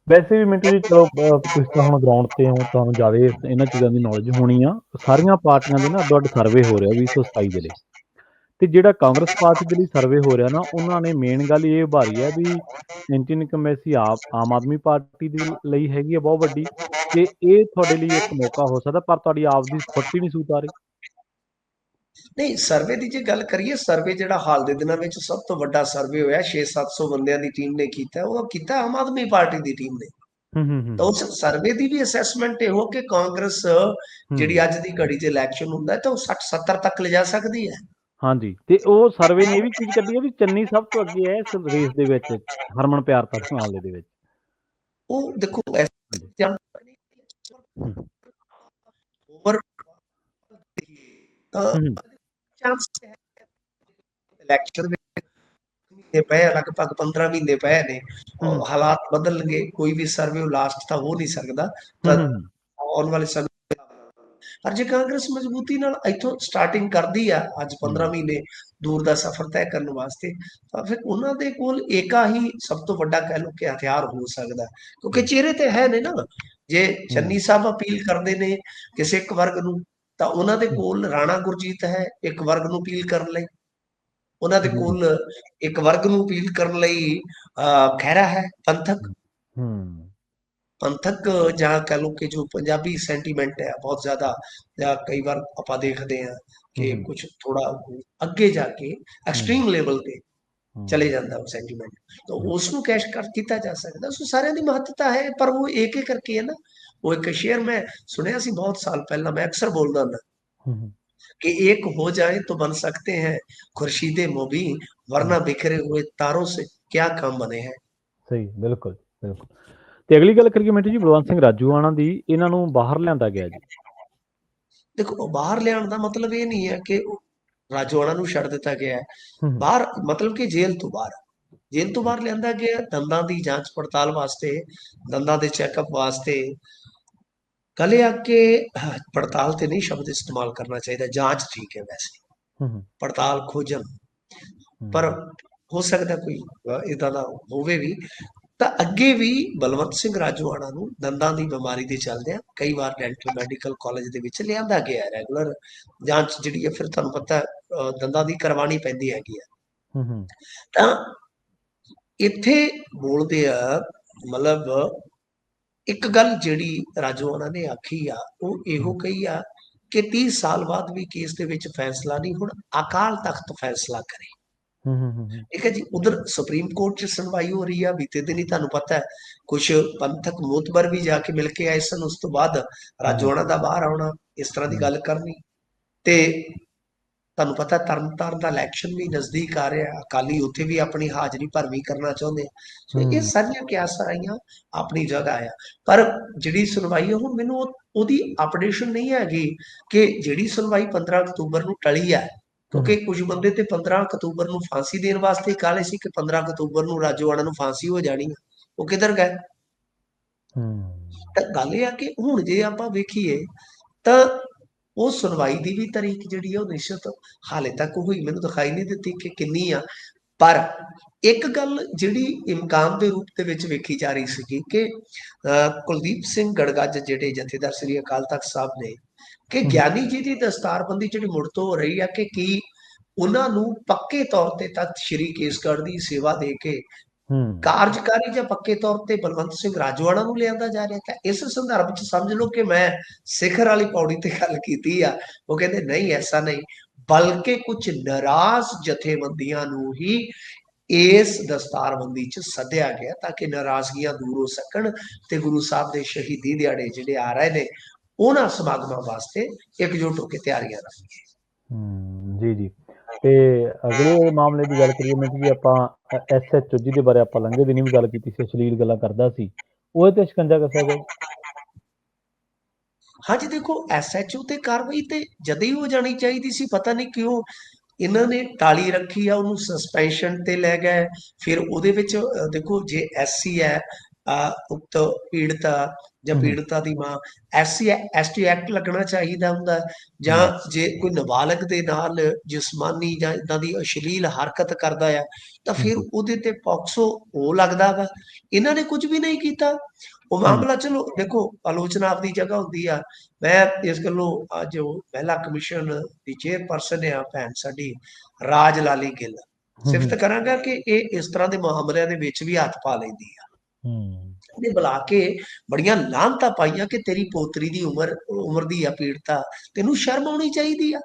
ਵੈਸੇ ਵੀ ਮਿੰਟੂ ਜੀ ਚਲੋ ਤੁਸੀਂ ਤਾਂ ਹੁਣ ਗਰਾਊਂਡ ਤੇ ਹੋ ਤੁਹਾਨੂੰ ਜ਼ਿਆਦਾ ਇਹਨਾਂ ਚੀਜ਼ਾਂ ਦੀ ਨੌਲੇਜ ਹੋਣੀ ਆ। ਸਾਰੀਆਂ ਪਾਰਟੀਆਂ ਦੇ ਨਾ ਅੱਡੋ ਅੱਡ ਸਰਵੇ ਹੋ ਰਿਹਾ 2027 ਦੇ ਲਈ। ਤੇ ਜਿਹੜਾ ਕਾਂਗਰਸ ਪਾਰਟੀ ਦੇ ਲਈ ਸਰਵੇ ਹੋ ਰਿਹਾ ਨਾ ਉਹਨਾਂ ਨੇ ਮੇਨ ਗੱਲ ਇਹ ਉਭਾਰੀ ਹੈ ਵੀ ਐਂਟੀ ਇਨਕਮੈਸੀ ਆਪ ਆਮ ਆਦਮੀ ਪਾਰਟੀ ਦੇ ਲਈ ਹੈਗੀ ਹੈ ਬਹੁਤ ਵੱਡੀ ਤੇ ਇਹ ਤੁਹਾਡੇ ਲਈ ਇੱਕ ਮੌਕਾ ਹੋ ਸਕਦਾ ਪਰ ਤੁਹਾਡੀ ਆਪ ਦੀ ਫੁੱਟੀ ਨਹੀਂ ਸੂਤ ਆ ਰਹੀ। ਨਹੀਂ ਸਰਵੇ ਦੀ ਜੇ ਗੱਲ ਕਰੀਏ ਸਰਵੇ ਜਿਹੜਾ ਹਾਲ ਦੇ ਦਿਨਾਂ ਵਿੱਚ ਸਭ ਤੋਂ ਵੱਡਾ ਸਰਵੇ ਹੋਇਆ 6-700 ਬੰਦਿਆਂ ਦੀ ਟੀਮ ਨੇ ਕੀਤਾ ਉਹ ਕੀਤਾ ਆਮ ਆਦਮੀ ਪਾਰਟੀ ਦੀ ਟੀਮ ਨੇ। ਹੂੰ ਹੂੰ ਹੂੰ। ਤਾਂ ਉਸ ਸਰਵੇ ਦੀ ਵੀ ਅਸੈਸਮੈਂਟ ਇਹ ਹੋ ਕਿ ਕਾਂਗਰਸ ਜਿਹੜੀ ਅੱਜ ਦੀ ਘੜੀ 'ਚ ਇਲੈਕਸ਼ਨ ਹੁੰਦਾ ਤਾਂ ਉਹ 60-70 ਤੱਕ ਲਿਜਾ ਸਕਦੀ ਹੈ। ਹਾਂਜੀ ਤੇ ਉਹ ਸਰਵੇ ਨੇ ਇਹ ਵੀ ਚੀਜ਼ ਕੱਢੀ ਹੈ ਵੀ ਚੰਨੀ ਸਭ ਤੋਂ ਅੱਗੇ ਹੈ ਇਸ ਰੇਸ ਦੇ ਵਿੱਚ ਹਰਮਨ ਪਿਆਰ ਤੱਕ ਮਾਮਲੇ ਦੇ ਵਿੱਚ। ਉਹ ਦੇਖੋ। ਓਵਰ ਤਾਂ ਹਮ। ਚਾਂਸ ਹੈ ਇਲੈਕਸ਼ਨ ਮਹੀਨੇ ਪਏ ਲਗਭਗ 15 ਮਹੀਨੇ ਪਏ ਨੇ। ਹਾਲਾਤ ਬਦਲਣਗੇ ਕੋਈ ਵੀ ਸਰਵੇ ਲਾਸਟ ਤਾਂ ਹੋ ਨਹੀਂ ਸਕਦਾ। ਆਉਣ ਵਾਲੇ ਸਮੇਂ ਪਰ ਜੇ ਕਾਂਗਰਸ ਮਜ਼ਬੂਤੀ ਨਾਲ ਇੱਥੋਂ ਸਟਾਰਟਿੰਗ ਕਰਦੀ ਆ ਅੱਜ 15 ਹਮ। ਮਹੀਨੇ ਦੂਰ ਦਾ ਸਫ਼ਰ ਤੈਅ ਕਰਨ ਵਾਸਤੇ ਤਾਂ ਫਿਰ ਉਹਨਾਂ ਦੇ ਕੋਲ ਏਕਾ ਹੀ ਸਭ ਤੋਂ ਵੱਡਾ ਕਹਿ ਲਓ ਕਿ ਹਥਿਆਰ ਹੋ ਸਕਦਾ ਕਿਉਂਕਿ ਚਿਹਰੇ ਤੇ ਹੈ ਨੇ ਨਾ। ਜੇ ਚੰਨੀ ਸਾਹਿਬ ਅਪੀਲ ਕਰਦੇ ਨੇ ਕਿਸੇ ਇੱਕ ਵਰਗ ਨੂੰ ਤਾਂ ਉਹਨਾਂ ਦੇ ਕੋਲ ਰਾਣਾ ਗੁਰਜੀਤ ਹੈ ਇੱਕ ਵਰਗ ਨੂੰ ਅਪੀਲ ਕਰਨ ਲਈ। ਉਹਨਾਂ ਦੇ। ਕੋਲ ਇੱਕ ਵਰਗ ਨੂੰ ਅਪੀਲ ਕਰਨ ਲਈ ਖਹਿਰਾ ਹੈ ਪੰਥਕ। ਹੂੰ। ਪੰਥਕ ਜਾਂ ਕਹ ਲਓ ਕਿ ਜੋ ਪੰਜਾਬੀ ਸੈਂਟੀਮੈਂਟ ਹੈ ਬਹੁਤ ਜ਼ਿਆਦਾ ਜਾਂ ਕਈ ਵਾਰ ਆਪਾਂ ਦੇਖਦੇ ਹਾਂ ਕਿ ਹਮ। ਕੁਝ ਥੋੜਾ ਅੱਗੇ ਜਾ ਕੇ ਐਕਸਟ੍ਰੀਮ ਲੈਵਲ ਤੇ ਹੂੰ। ਚਲੇ ਜਾਂਦਾ ਉਹ ਸੈਂਟੀਮੈਂਟ ਤਾਂ ਉਸ ਨੂੰ ਕੈਸ਼ ਕਰ ਕੀਤਾ ਜਾ ਸਕਦਾ ਸੋ ਸਾਰਿਆਂ ਦੀ ਮਹੱਤਤਾ ਹੈ ਪਰ ਉਹ ਇੱਕ ਇੱਕ ਕਰਕੇ ਹੈ ਨਾ ਉਹ ਇੱਕ ਸ਼ੇਰ ਮੈਂ ਸੁਣਿਆ ਸੀ ਬਹੁਤ ਸਾਲ ਪਹਿਲਾਂ ਮੈਂ ਅਕਸਰ ਬੋਲਦਾ ਹੁੰਦਾ ਹੂੰ ਹੂੰ कि एक हो जाए तो बन सकते हैं खुर्शीदे मुबीन वरना बिखरे हुए तारों से क्या काम बने हैं ਸਹੀ ਬਿਲਕੁਲ ਬਿਲਕੁਲ ਤੇ ਅਗਲੀ ਗੱਲ ਕਰੀਏ ਮਿੰਟੂ ਜੀ ਬਲਵੰਤ ਸਿੰਘ ਰਾਜੂਆਣਾ ਦੀ ਇਹਨਾਂ ਨੂੰ ਬਾਹਰ ਲਿਆਂਦਾ ਗਿਆ ਜੀ। ਦੇਖੋ ਬਾਹਰ ਲਿਆਉਣ ਦਾ ਮਤਲਬ ਇਹ ਨਹੀਂ ਹੈ ਕਿ ਉਹ ਰਾਜੋਆਣਾ ਨੂੰ ਛੱਡ ਦਿੱਤਾ ਗਿਆ ਹੈ। ਬਾਹਰ ਮਤਲਬ ਕਿ ਜੇਲ੍ਹ ਤੋਂ ਬਾਹਰ। ਜੇਲ੍ਹ ਤੋਂ ਬਾਹਰ ਲਿਆਂਦਾ ਗਿਆ ਦੰਦਾਂ ਦੀ ਜਾਂਚ ਪੜਤਾਲ ਵਾਸਤੇ ਦੰਦਾਂ ਦੇ ਚੈੱਕਅਪ ਵਾਸਤੇ। ਕਲੇ ਆ ਕੇ ਪੜਤਾਲ ਤੇ ਨਹੀਂ ਸ਼ਬਦ ਇਸਤੇਮਾਲ ਕਰਨਾ ਚਾਹੀਦਾ ਜਾਂਚ ਠੀਕ ਹੈ ਵੈਸੇ। ਪੜਤਾਲ ਖੋਜਣ। ਪਰ ਹੋ ਸਕਦਾ ਕੋਈ ਇਦਾਂ ਦਾ ਹੋਵੇ ਵੀ ਤਾਂ ਅੱਗੇ ਵੀ ਬਲਵੰਤ ਸਿੰਘ ਰਾਜੋਆਣਾ ਨੂੰ ਦੰਦਾਂ ਦੀ ਬਿਮਾਰੀ ਦੇ ਚੱਲਦਿਆਂ ਕਈ ਵਾਰ ਡੈਂਟਲ ਮੈਡੀਕਲ ਕਾਲਜ ਦੇ ਵਿੱਚ ਲਿਆਂਦਾ ਗਿਆ ਰੈਗੂਲਰ। ਜਾਂਚ ਜਿਹੜੀ ਹੈ ਫਿਰ ਤੁਹਾਨੂੰ ਪਤਾ ਦੰਦਾਂ ਦੀ ਕਰਵਾਉਣੀ ਪੈਂਦੀ ਹੈਗੀ ਆ ਹੂੰ ਹੂੰ। ਤਾਂ ਇੱਥੇ ਬੋਲਦੇ ਆ ਮਤਲਬ ਇੱਕ ਗੱਲ ਜਿਹੜੀ ਰਾਜੋਆਣਾ ਨੇ ਆਖੀ ਆ ਉਹ ਇਹੋ ਕਹੀ ਆ ਕਿ 30 ਸਾਲ ਬਾਅਦ ਵੀ ਕੇਸ ਦੇ ਵਿੱਚ ਫੈਸਲਾ ਨਹੀਂ ਹੁਣ ਅਕਾਲ ਤਖਤ ਫੈਸਲਾ ਕਰੇ। ਹੂੰ ਹੂੰ ਠੀਕ ਹੈ। ਜੀ ਉਧਰ ਸੁਪਰੀਮ ਕੋਰਟ 'ਚ ਸੁਣਵਾਈ ਹੋ ਰਹੀ ਆ ਬੀਤੇ ਦਿਨ ਹੀ ਤੁਹਾਨੂੰ ਪਤਾ ਹੈ ਕੁਝ ਪੰਥਕ ਮੋਤਬਰ ਵੀ ਜਾ ਕੇ ਮਿਲ ਕੇ ਆਏ ਸਨ ਉਸ ਤੋਂ ਬਾਅਦ ਰਾਜੋਆਣਾ ਦਾ ਬਾਹਰ ਆਉਣਾ ਇਸ ਤਰ੍ਹਾਂ ਦੀ ਗੱਲ ਕਰਨੀ। ਤੇ ਤੁਹਾਨੂੰ ਪਤਾ ਤਰਨਤਾਰਨ ਦਾ ਇਲੈਕਸ਼ਨ ਵੀ ਨਜ਼ਦੀਕ ਆ ਰਿਹਾ ਅਕਾਲੀ ਉੱਥੇ ਵੀ ਆਪਣੀ ਹਾਜ਼ਰੀ ਭਰਵੀਂ ਕਰਨਾ ਚਾਹੁੰਦੇ ਆ। ਸੋ ਇਹ। ਸਾਰੀਆਂ ਕਿਆਸਾਂ ਆਈਆਂ ਆਪਣੀ ਜਗ੍ਹਾ ਆ ਪਰ ਜਿਹੜੀ ਸੁਣਵਾਈ ਹੁਣ ਮੈਨੂੰ ਉਹ- ਉਹਦੀ ਅਪਡੇਸ਼ਨ ਨਹੀਂ ਹੈਗੀ ਕਿ ਜਿਹੜੀ ਸੁਣਵਾਈ 15 ਅਕਤੂਬਰ ਨੂੰ ਟਲੀ ਹੈ ਕਿਉਂਕਿ ਕੁਝ ਬੰਦੇ ਤੇ 15 ਅਕਤੂਬਰ ਨੂੰ ਫਾਂਸੀ ਦੇਣ ਵਾਸਤੇ ਕਾਲੇ ਸੀ ਕਿ 15 ਅਕਤੂਬਰ ਨੂੰ ਰਾਜੋਆਣਾ ਨੂੰ ਫਾਂਸੀ ਹੋ ਜਾਣੀ ਹੈ ਉਹ ਕਿੱਧਰ ਗਏ? ਹੂੰ ਤਾਂ ਗੱਲ ਇਹ ਆ ਕਿ ਹੁਣ ਜੇ ਆਪਾਂ ਵੇਖੀਏ ਤਾਂ ਉਹ ਸੁਣਵਾਈ ਦੀ ਵੀ ਤਾਰੀਖ ਜਿਹੜੀ ਆ ਉਹ ਨਿਸ਼ਚਿਤ ਹਾਲੇ ਤੱਕ ਹੋਈ। ਮੈਨੂੰ ਦਿਖਾਈ ਨਹੀਂ ਦਿੱਤੀ ਕਿ ਕਿੰਨੀ ਆ। ਪਰ ਇੱਕ ਗੱਲ ਜਿਹੜੀ ਇਮਕਾਨ ਦੇ ਰੂਪ ਦੇ ਵਿੱਚ ਵੇਖੀ ਜਾ ਰਹੀ ਸੀਗੀ ਕਿ ਕੁਲਦੀਪ ਸਿੰਘ ਗੜਗੱਜ ਜਿਹੜੇ ਜਥੇਦਾਰ ਸ੍ਰੀ ਅਕਾਲ ਤਖਤ ਸਾਹਿਬ ਨੇ ਕਿ। ਗਿਆਨੀ ਜੀ ਦੀ ਦਸਤਾਰਬੰਦੀ ਜਿਹੜੀ ਮੁੜ ਤੋਂ ਹੋ ਰਹੀ ਆ ਕਿ ਕੀ ਉਹਨਾਂ ਨੂੰ ਪੱਕੇ ਤੌਰ ਤੇ ਤਖਤ ਸ੍ਰੀ ਕੇਸਗੜ੍ਹ ਦੀ ਸੇਵਾ ਦੇ ਕੇ ਹੂੰ। ਕਾਰਜਕਾਰੀ ਜਾਂ ਪੱਕੇ ਤੌਰ ਤੇ ਬਲਵੰਤ ਸਿੰਘ ਰਾਜਵਾੜਾ ਨੂੰ ਲਿਆਂਦਾ ਜਾ ਰਿਹਾ? ਤਾਂ ਇਸ ਸੰਦਰਭ ਚ ਸਮਝ ਲਓ ਕਿ ਮੈਂ ਸਿਖਰ ਵਾਲੀ ਪੌੜੀ ਤੇ ਗੱਲ ਕੀਤੀ ਆ। ਉਹ ਕਹਿੰਦੇ ਨਹੀਂ ਐਸਾ ਨਹੀਂ। ਬਲਕਿ ਕੁਝ ਨਾਰਾਜ਼ ਜਥੇਬੰਦੀਆਂ ਨੂੰ ਹੀ ਇਸ ਦਸਤਾਰਬੰਦੀ ਚ ਸੱਦਿਆ ਗਿਆ ਤਾਂ ਕਿ ਨਾਰਾਜ਼ਗੀਆਂ ਦੂਰ ਹੋ ਸਕਣ ਤੇ ਗੁਰੂ ਸਾਹਿਬ ਦੇ ਸ਼ਹੀਦੀ ਦਿਹਾੜੇ ਜਿਹੜੇ ਆ ਰਹੇ ਨੇ, ਉਹਨਾਂ ਸਮਾਗਮਾਂ ਵਾਸਤੇ ਇਕਜੁੱਟ ਹੋ ਕੇ ਤਿਆਰੀਆਂ ਰੱਖੀਏ ਹੂੰ, ਜੀ ਜੀ। ਤੇ ਅਗਲੇ ਮਾਮਲੇ ਦੀ ਗੱਲ ਕਰੀਏ ਮੈਂ ਜੀ ਆਪਾਂ ਐਸਐਚਓ ਦੇ ਬਾਰੇ ਆਪਾਂ ਲੰਘੇ ਦਿਨੀ ਵੀ ਗੱਲ ਕੀਤੀ ਸੀ, ਅਸ਼ਲੀਲ ਗੱਲਾਂ ਕਰਦਾ ਸੀ। ਉਹਦੇ ਤੇ ਸ਼ਿਕੰਜਾ ਕੱਸਿਆ ਗਿਆ ਹਾਂਜੀ, ਦੇਖੋ ਐਸਐਚਓ ਤੇ ਕਾਰਵਾਈ ਤੇ ਜਦ ਹੀ ਹੋ ਜਾਣੀ ਚਾਹੀਦੀ ਸੀ, ਪਤਾ ਨਹੀਂ ਕਿਉਂ ਇਹਨਾਂ ਨੇ ਟਾਲੀ ਰੱਖੀ ਆ, ਉਹਨੂੰ ਸਸਪੈਂਸ਼ਨ ਤੇ ਲੈ ਗਏ। ਫਿਰ ਉਹਦੇ ਵਿੱਚ ਦੇਖੋ, ਜੇ ਐਸਸੀ ਹੈ ਉਕਤ ਪੀੜਤਾ ਜਾਂ। ਪੀੜਤਾ ਦੀ ਮਾਂ ਐਸਸੀ ਐਸਟੀ ਐਕਟ ਲੱਗਣਾ ਚਾਹੀਦਾ ਹੁੰਦਾ ਹੈ। ਜਾਂ ਜੇ ਕੋਈ ਨਾਬਾਲਗ ਦੇ ਨਾਲ ਜਿਸਮਾਨੀ ਜਾਂ ਇਦਾਂ ਦੀ ਅਸ਼ਲੀਲ ਹਰਕਤ ਕਰਦਾ ਆ ਤਾਂ ਫਿਰ। ਉਹਦੇ ਤੇ ਪੌਕਸੋ ਉਹ ਲੱਗਦਾ ਵਾ। ਇਹਨਾਂ ਨੇ ਕੁਝ ਵੀ ਨਹੀਂ ਕੀਤਾ। ਉਹ ਮਾਮਲਾ ਚਲੋ ਦੇਖੋ ਆਲੋਚਨਾ ਆਪਣੀ ਜਗ੍ਹਾ ਹੁੰਦੀ ਆ। ਮੈਂ ਇਸ ਗੱਲੋਂ ਅੱਜ ਉਹ ਮਹਿਲਾ ਕਮਿਸ਼ਨ ਦੀ ਚੇਅਰਪਰਸਨ ਆ ਭੈਣ ਸਾਡੀ ਰਾਜ ਲਾਲੀ ਗਿੱਲ। ਸਿਫਤ ਕਰਾਂਗਾ ਕਿ ਇਹ ਇਸ ਤਰ੍ਹਾਂ ਦੇ ਮਾਮਲਿਆਂ ਦੇ ਵਿੱਚ ਵੀ ਹੱਥ ਪਾ ਲੈਂਦੀ ਆ। ਹੂੰ। ਇਹਨੇ ਬੁਲਾ ਕੇ ਬੜੀਆਂ ਲਾਹਨਤਾਂ ਪਾਈਆਂ ਕਿ ਤੇਰੀ ਪੋਤਰੀ ਦੀ ਉਮਰ ਉਮਰ ਦੀ ਆ ਪੀੜਤਾ ਤੈਨੂੰ ਸ਼ਰਮ ਆਉਣੀ ਚਾਹੀਦੀ ਆ।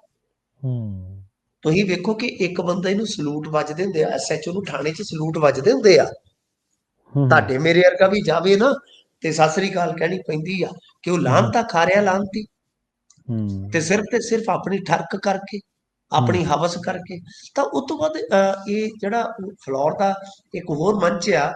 ਹੂੰ। ਤੁਸੀਂ ਵੇਖੋ ਕਿ ਇੱਕ ਬੰਦੇ ਨੂੰ ਸਲੂਟ ਵੱਜਦੇ ਹੁੰਦੇ ਆ ਐਸਐਚਓ ਨੂੰ ਥਾਣੇ 'ਚ ਸਲੂਟ ਵੱਜਦੇ ਹੁੰਦੇ ਆ। ਤੁਹਾਡੇ ਮੇਰੇ ਵਰਗਾ ਵੀ ਜਾਵੇ ਨਾ ਤੇ ਸਤਿ ਸ੍ਰੀ ਅਕਾਲ ਕਹਿਣੀ ਪੈਂਦੀ ਆ ਕਿ ਉਹ ਲਾਹਨਤਾਂ ਖਾ ਰਿਹਾ ਹੂੰ। ਤੇ ਸਿਰਫ ਤੇ ਸਿਰਫ ਆਪਣੀ ਠਰਕ ਕਰਕੇ। ਆਪਣੀ ਹਵਸ ਕਰਕੇ। ਤਾਂ ਉਸ ਤੋਂ ਬਾਅਦ ਇਹ ਜਿਹੜਾ ਫਲੋਰ ਦਾ ਇੱਕ ਹੋਰ ਮੰਚ ਆ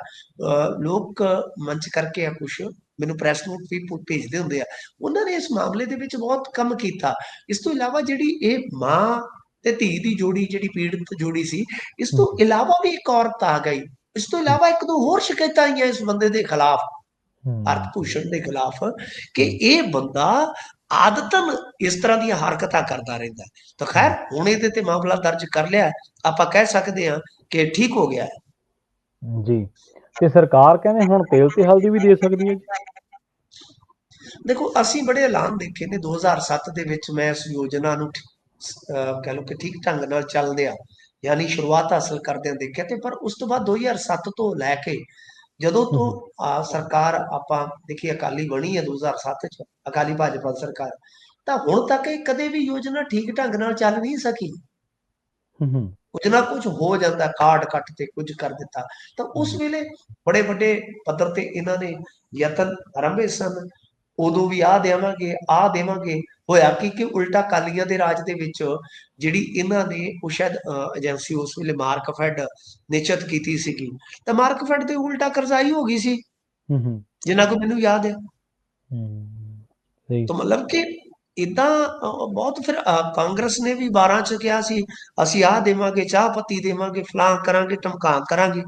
ਲੋਕ ਮੰਚ ਕਰਕੇ ਆ ਕੁਛ ਮੈਨੂੰ ਪ੍ਰੈਸ ਨੋਟ ਵੀ ਭੇਜਦੇ ਹੁੰਦੇ ਆ। ਉਹਨਾਂ ਨੇ ਇਸ ਮਾਮਲੇ ਦੇ ਵਿੱਚ ਬਹੁਤ ਕੰਮ ਕੀਤਾ। ਇਸ ਤੋਂ ਇਲਾਵਾ ਜਿਹੜੀ ਇਹ ਮਾਂ ਤੇ ਧੀ ਦੀ ਜੋੜੀ ਜਿਹੜੀ ਪੀੜਤ ਜੋੜੀ ਸੀ ਇਸ ਤੋਂ ਇਲਾਵਾ ਵੀ ਇੱਕ ਔਰਤ ਆ ਗਈ। ਇਸ ਤੋਂ ਇਲਾਵਾ ਇੱਕ ਦੋ ਹੋਰ ਸ਼ਿਕਾਇਤਾਂ ਆਈਆਂ ਇਸ ਬੰਦੇ ਦੇ ਖਿਲਾਫ ਅਰਥ ਭੂਸ਼ਣ ਦੇ ਖਿਲਾਫ ਕਿ ਇਹ ਬੰਦਾ ਆਦਤਨ ਇਸ ਤਰ੍ਹਾਂ ਦੀਆਂ ਹਰਕਤਾਂ ਕਰਦਾ ਰਹਿੰਦਾ। ਤਾਂ ਖੈਰ ਹੁਣ ਇਹਦੇ ਤੇ ਮਾਮਲਾ ਦਰਜ ਕਰ ਲਿਆ। ਆਪਾਂ ਕਹਿ ਸਕਦੇ ਹਾਂ ਕਿ ਠੀਕ ਹੋ ਗਿਆ ਹੈ। ਜੀ ਤੇ ਸਰਕਾਰ ਕਹਿੰਦੇ ਹੁਣ ਤੇਲ ਤੇ ਹਲਦੀ ਵੀ ਦੇ ਸਕਦੀ ਹੈ ਦੇਖੋ ਅਸੀਂ ਬੜੇ ਐਲਾਨ ਦੇਖੇ ਨੇ 2007 ਦੇ ਵਿੱਚ ਮੈਂ ਇਸ ਯੋਜਨਾ ਨੂੰ ਕਹਿ ਲਓ ਕਿ ਠੀਕ ਢੰਗ ਨਾਲ ਚੱਲਦਿਆਂ ਯਾਨੀ ਸ਼ੁਰੂਆਤ ਹਾਸਲ ਕਰਦਿਆਂ ਦੇਖਿਆ ਤੇ ਪਰ ਉਸ ਤੋਂ ਬਾਅਦ 2007 ਤੋਂ ਲੈ ਕੇ ਜਦੋਂ ਤੋਂ ਆ ਸਰਕਾਰ ਆਪਾਂ ਦੇਖੀ ਅਕਾਲੀ ਬਣੀ ਹੈ 2007 ਚ ਅਕਾਲੀ ਭਾਜਪਾ ਸਰਕਾਰ ਤਾਂ ਹੁਣ ਤੱਕ ਇਹ ਕਦੇ ਵੀ ਯੋਜਨਾ ਠੀਕ ਢੰਗ ਨਾਲ ਚੱਲ ਨਹੀਂ ਸਕੀ। ਹੂੰ ਹੂੰ। ਕੁਝ ਨਾ ਕੁਝ ਹੋ ਜਾਂਦਾ ਕਾਰਡ ਕੱਟ ਤੇ ਕੁਝ ਕਰ ਦਿੱਤਾ। ਤਾਂ ਉਸ ਵੇਲੇ ਬੜੇ ਵੱਡੇ ਪੱਧਰ ਤੇ ਇਹਨਾਂ ਨੇ ਯਤਨ ਆਰੰਭੇ ਸਨ। ਉਦੋਂ ਵੀ ਆ ਦੇਵਾਂਗੇ ਆ ਦੇਵਾਂਗੇ। ਹੋਇਆ ਕੀ ਕਿ ਉਲਟਾ ਕਾਲੀਆਂ ਦੇ ਰਾਜ ਦੇ ਵਿੱਚ ਜਿਹੜੀ ਇਹਨਾਂ ਨੇ ਉਹ ਸ਼ਾਇਦ ਏਜੰਸੀ ਉਸ ਵੇਲੇ ਮਾਰਕ ਫੈਡ ਨਿਸ਼ਚਿਤ ਕੀਤੀ ਸੀਗੀ। ਤਾਂ ਮਾਰਕ ਫੈਡ ਤੇ ਉਲਟਾ ਕਰਜ਼ਾਈ ਹੋ ਗਈ ਸੀ। ਹੂੰ ਹੂੰ। ਜਿੰਨਾ ਕੋ ਮੈਨੂੰ ਯਾਦ ਹੈ। ਹੂੰ ਸਹੀ। ਤਾਂ ਮਤਲਬ ਕਿ ਇਦਾਂ ਬਹੁਤ ਫਿਰ ਕਾਂਗਰਸ ਨੇ ਵੀ 12 ਚ ਕਿਹਾ ਸੀ ਅਸੀਂ ਆਹ ਦੇਵਾਂਗੇ ਚਾਹ ਪੱਤੀ ਦੇਵਾਂਗੇ ਫਲਾਂ ਕਰਾਂਗੇ ਟਮਕਾਂ ਕਰਾਂਗੇ।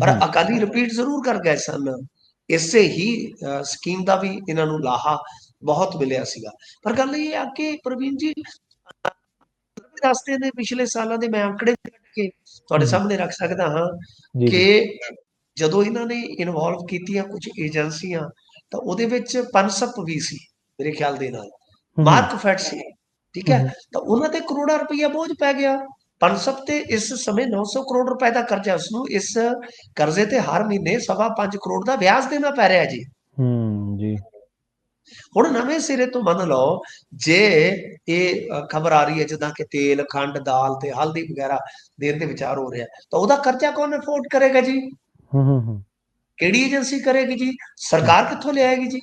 ਪਰ ਅਕਾਲੀ ਰਿਪੀਟ ਜ਼ਰੂਰ ਕਰ ਗਏ ਸਨ। ਇਸੇ ਹੀ ਸਕੀਮ ਦਾ ਵੀ ਇਹਨਾਂ ਨੂੰ ਲਾਹਾ ਬਹੁਤ ਮਿਲਿਆ ਸੀਗਾ। ਪਰ ਗੱਲ ਇਹ ਆ ਕਿ ਪ੍ਰਵੀਨ ਜੀ ਰਸਤੇ ਦੇ ਪਿਛਲੇ ਸਾਲਾਂ ਦੇ ਮੈਂ ਅੰਕੜੇ ਕੱਢ ਕੇ ਤੁਹਾਡੇ ਹਮ। ਸਾਹਮਣੇ ਰੱਖ ਸਕਦਾ ਹਾਂ ਕਿ ਜਦੋਂ ਇਹਨਾਂ ਨੇ ਇਨਵੋਲਵ ਕੀਤੀਆਂ ਕੁਝ ਏਜੰਸੀਆਂ ਤਾਂ ਉਹਦੇ ਵਿੱਚ ਪਨਸਪ ਵੀ ਸੀ ਮੇਰੇ ਖਿਆਲ ਦੇ ਨਾਲ। ਮਾਰਕ ਫੈਟ ਸੀ ਠੀਕ ਹੈ। ਤਾਂ ਉਹਨਾਂ ਤੇ ਕਰੋੜਾਂ ਰੁਪਈਆ ਬੋਝ ਪੈ ਗਿਆ। ਪਨਸਪ ਤੇ ਇਸ ਸਮੇਂ 900 ਕਰੋੜ ਰੁਪਏ ਦਾ ਕਰਜ਼ਾ ਉਸ ਨੂੰ ਇਸ ਕਰਜ਼ੇ ਤੇ ਹਰ ਮਹੀਨੇ ਸਵਾ 5 ਕਰੋੜ ਦਾ ਵਿਆਜ ਦੇਣਾ ਪੈ ਰਿਹਾ ਜੀ। ਹੂੰ ਜੀ। ਹੁਣ ਨਵੇਂ ਸਿਰੇ ਤੋਂ ਮੰਨ ਲਓ ਜੇ ਇਹ ਖਬਰ ਆ ਰਹੀ ਹੈ ਜਿੱਦਾਂ ਕਿ ਤੇਲ ਖੰਡ ਦਾਲ ਤੇ ਹਲਦੀ ਵਗੈਰਾ ਦੇਣ ਦੇ ਵਿਚਾਰ ਹੋ ਰਿਹਾ ਤਾਂ ਉਹਦਾ ਖਰਚਾ ਕੌਣ ਅਫੋਰਡ ਕਰੇਗਾ ਜੀ? ਹੂੰ ਹੂੰ ਹੂੰ। ਕਿਹੜੀ ਏਜੰਸੀ ਕਰੇਗੀ ਜੀ? ਸਰਕਾਰ ਕਿੱਥੋਂ ਲਿਆਏਗੀ ਜੀ?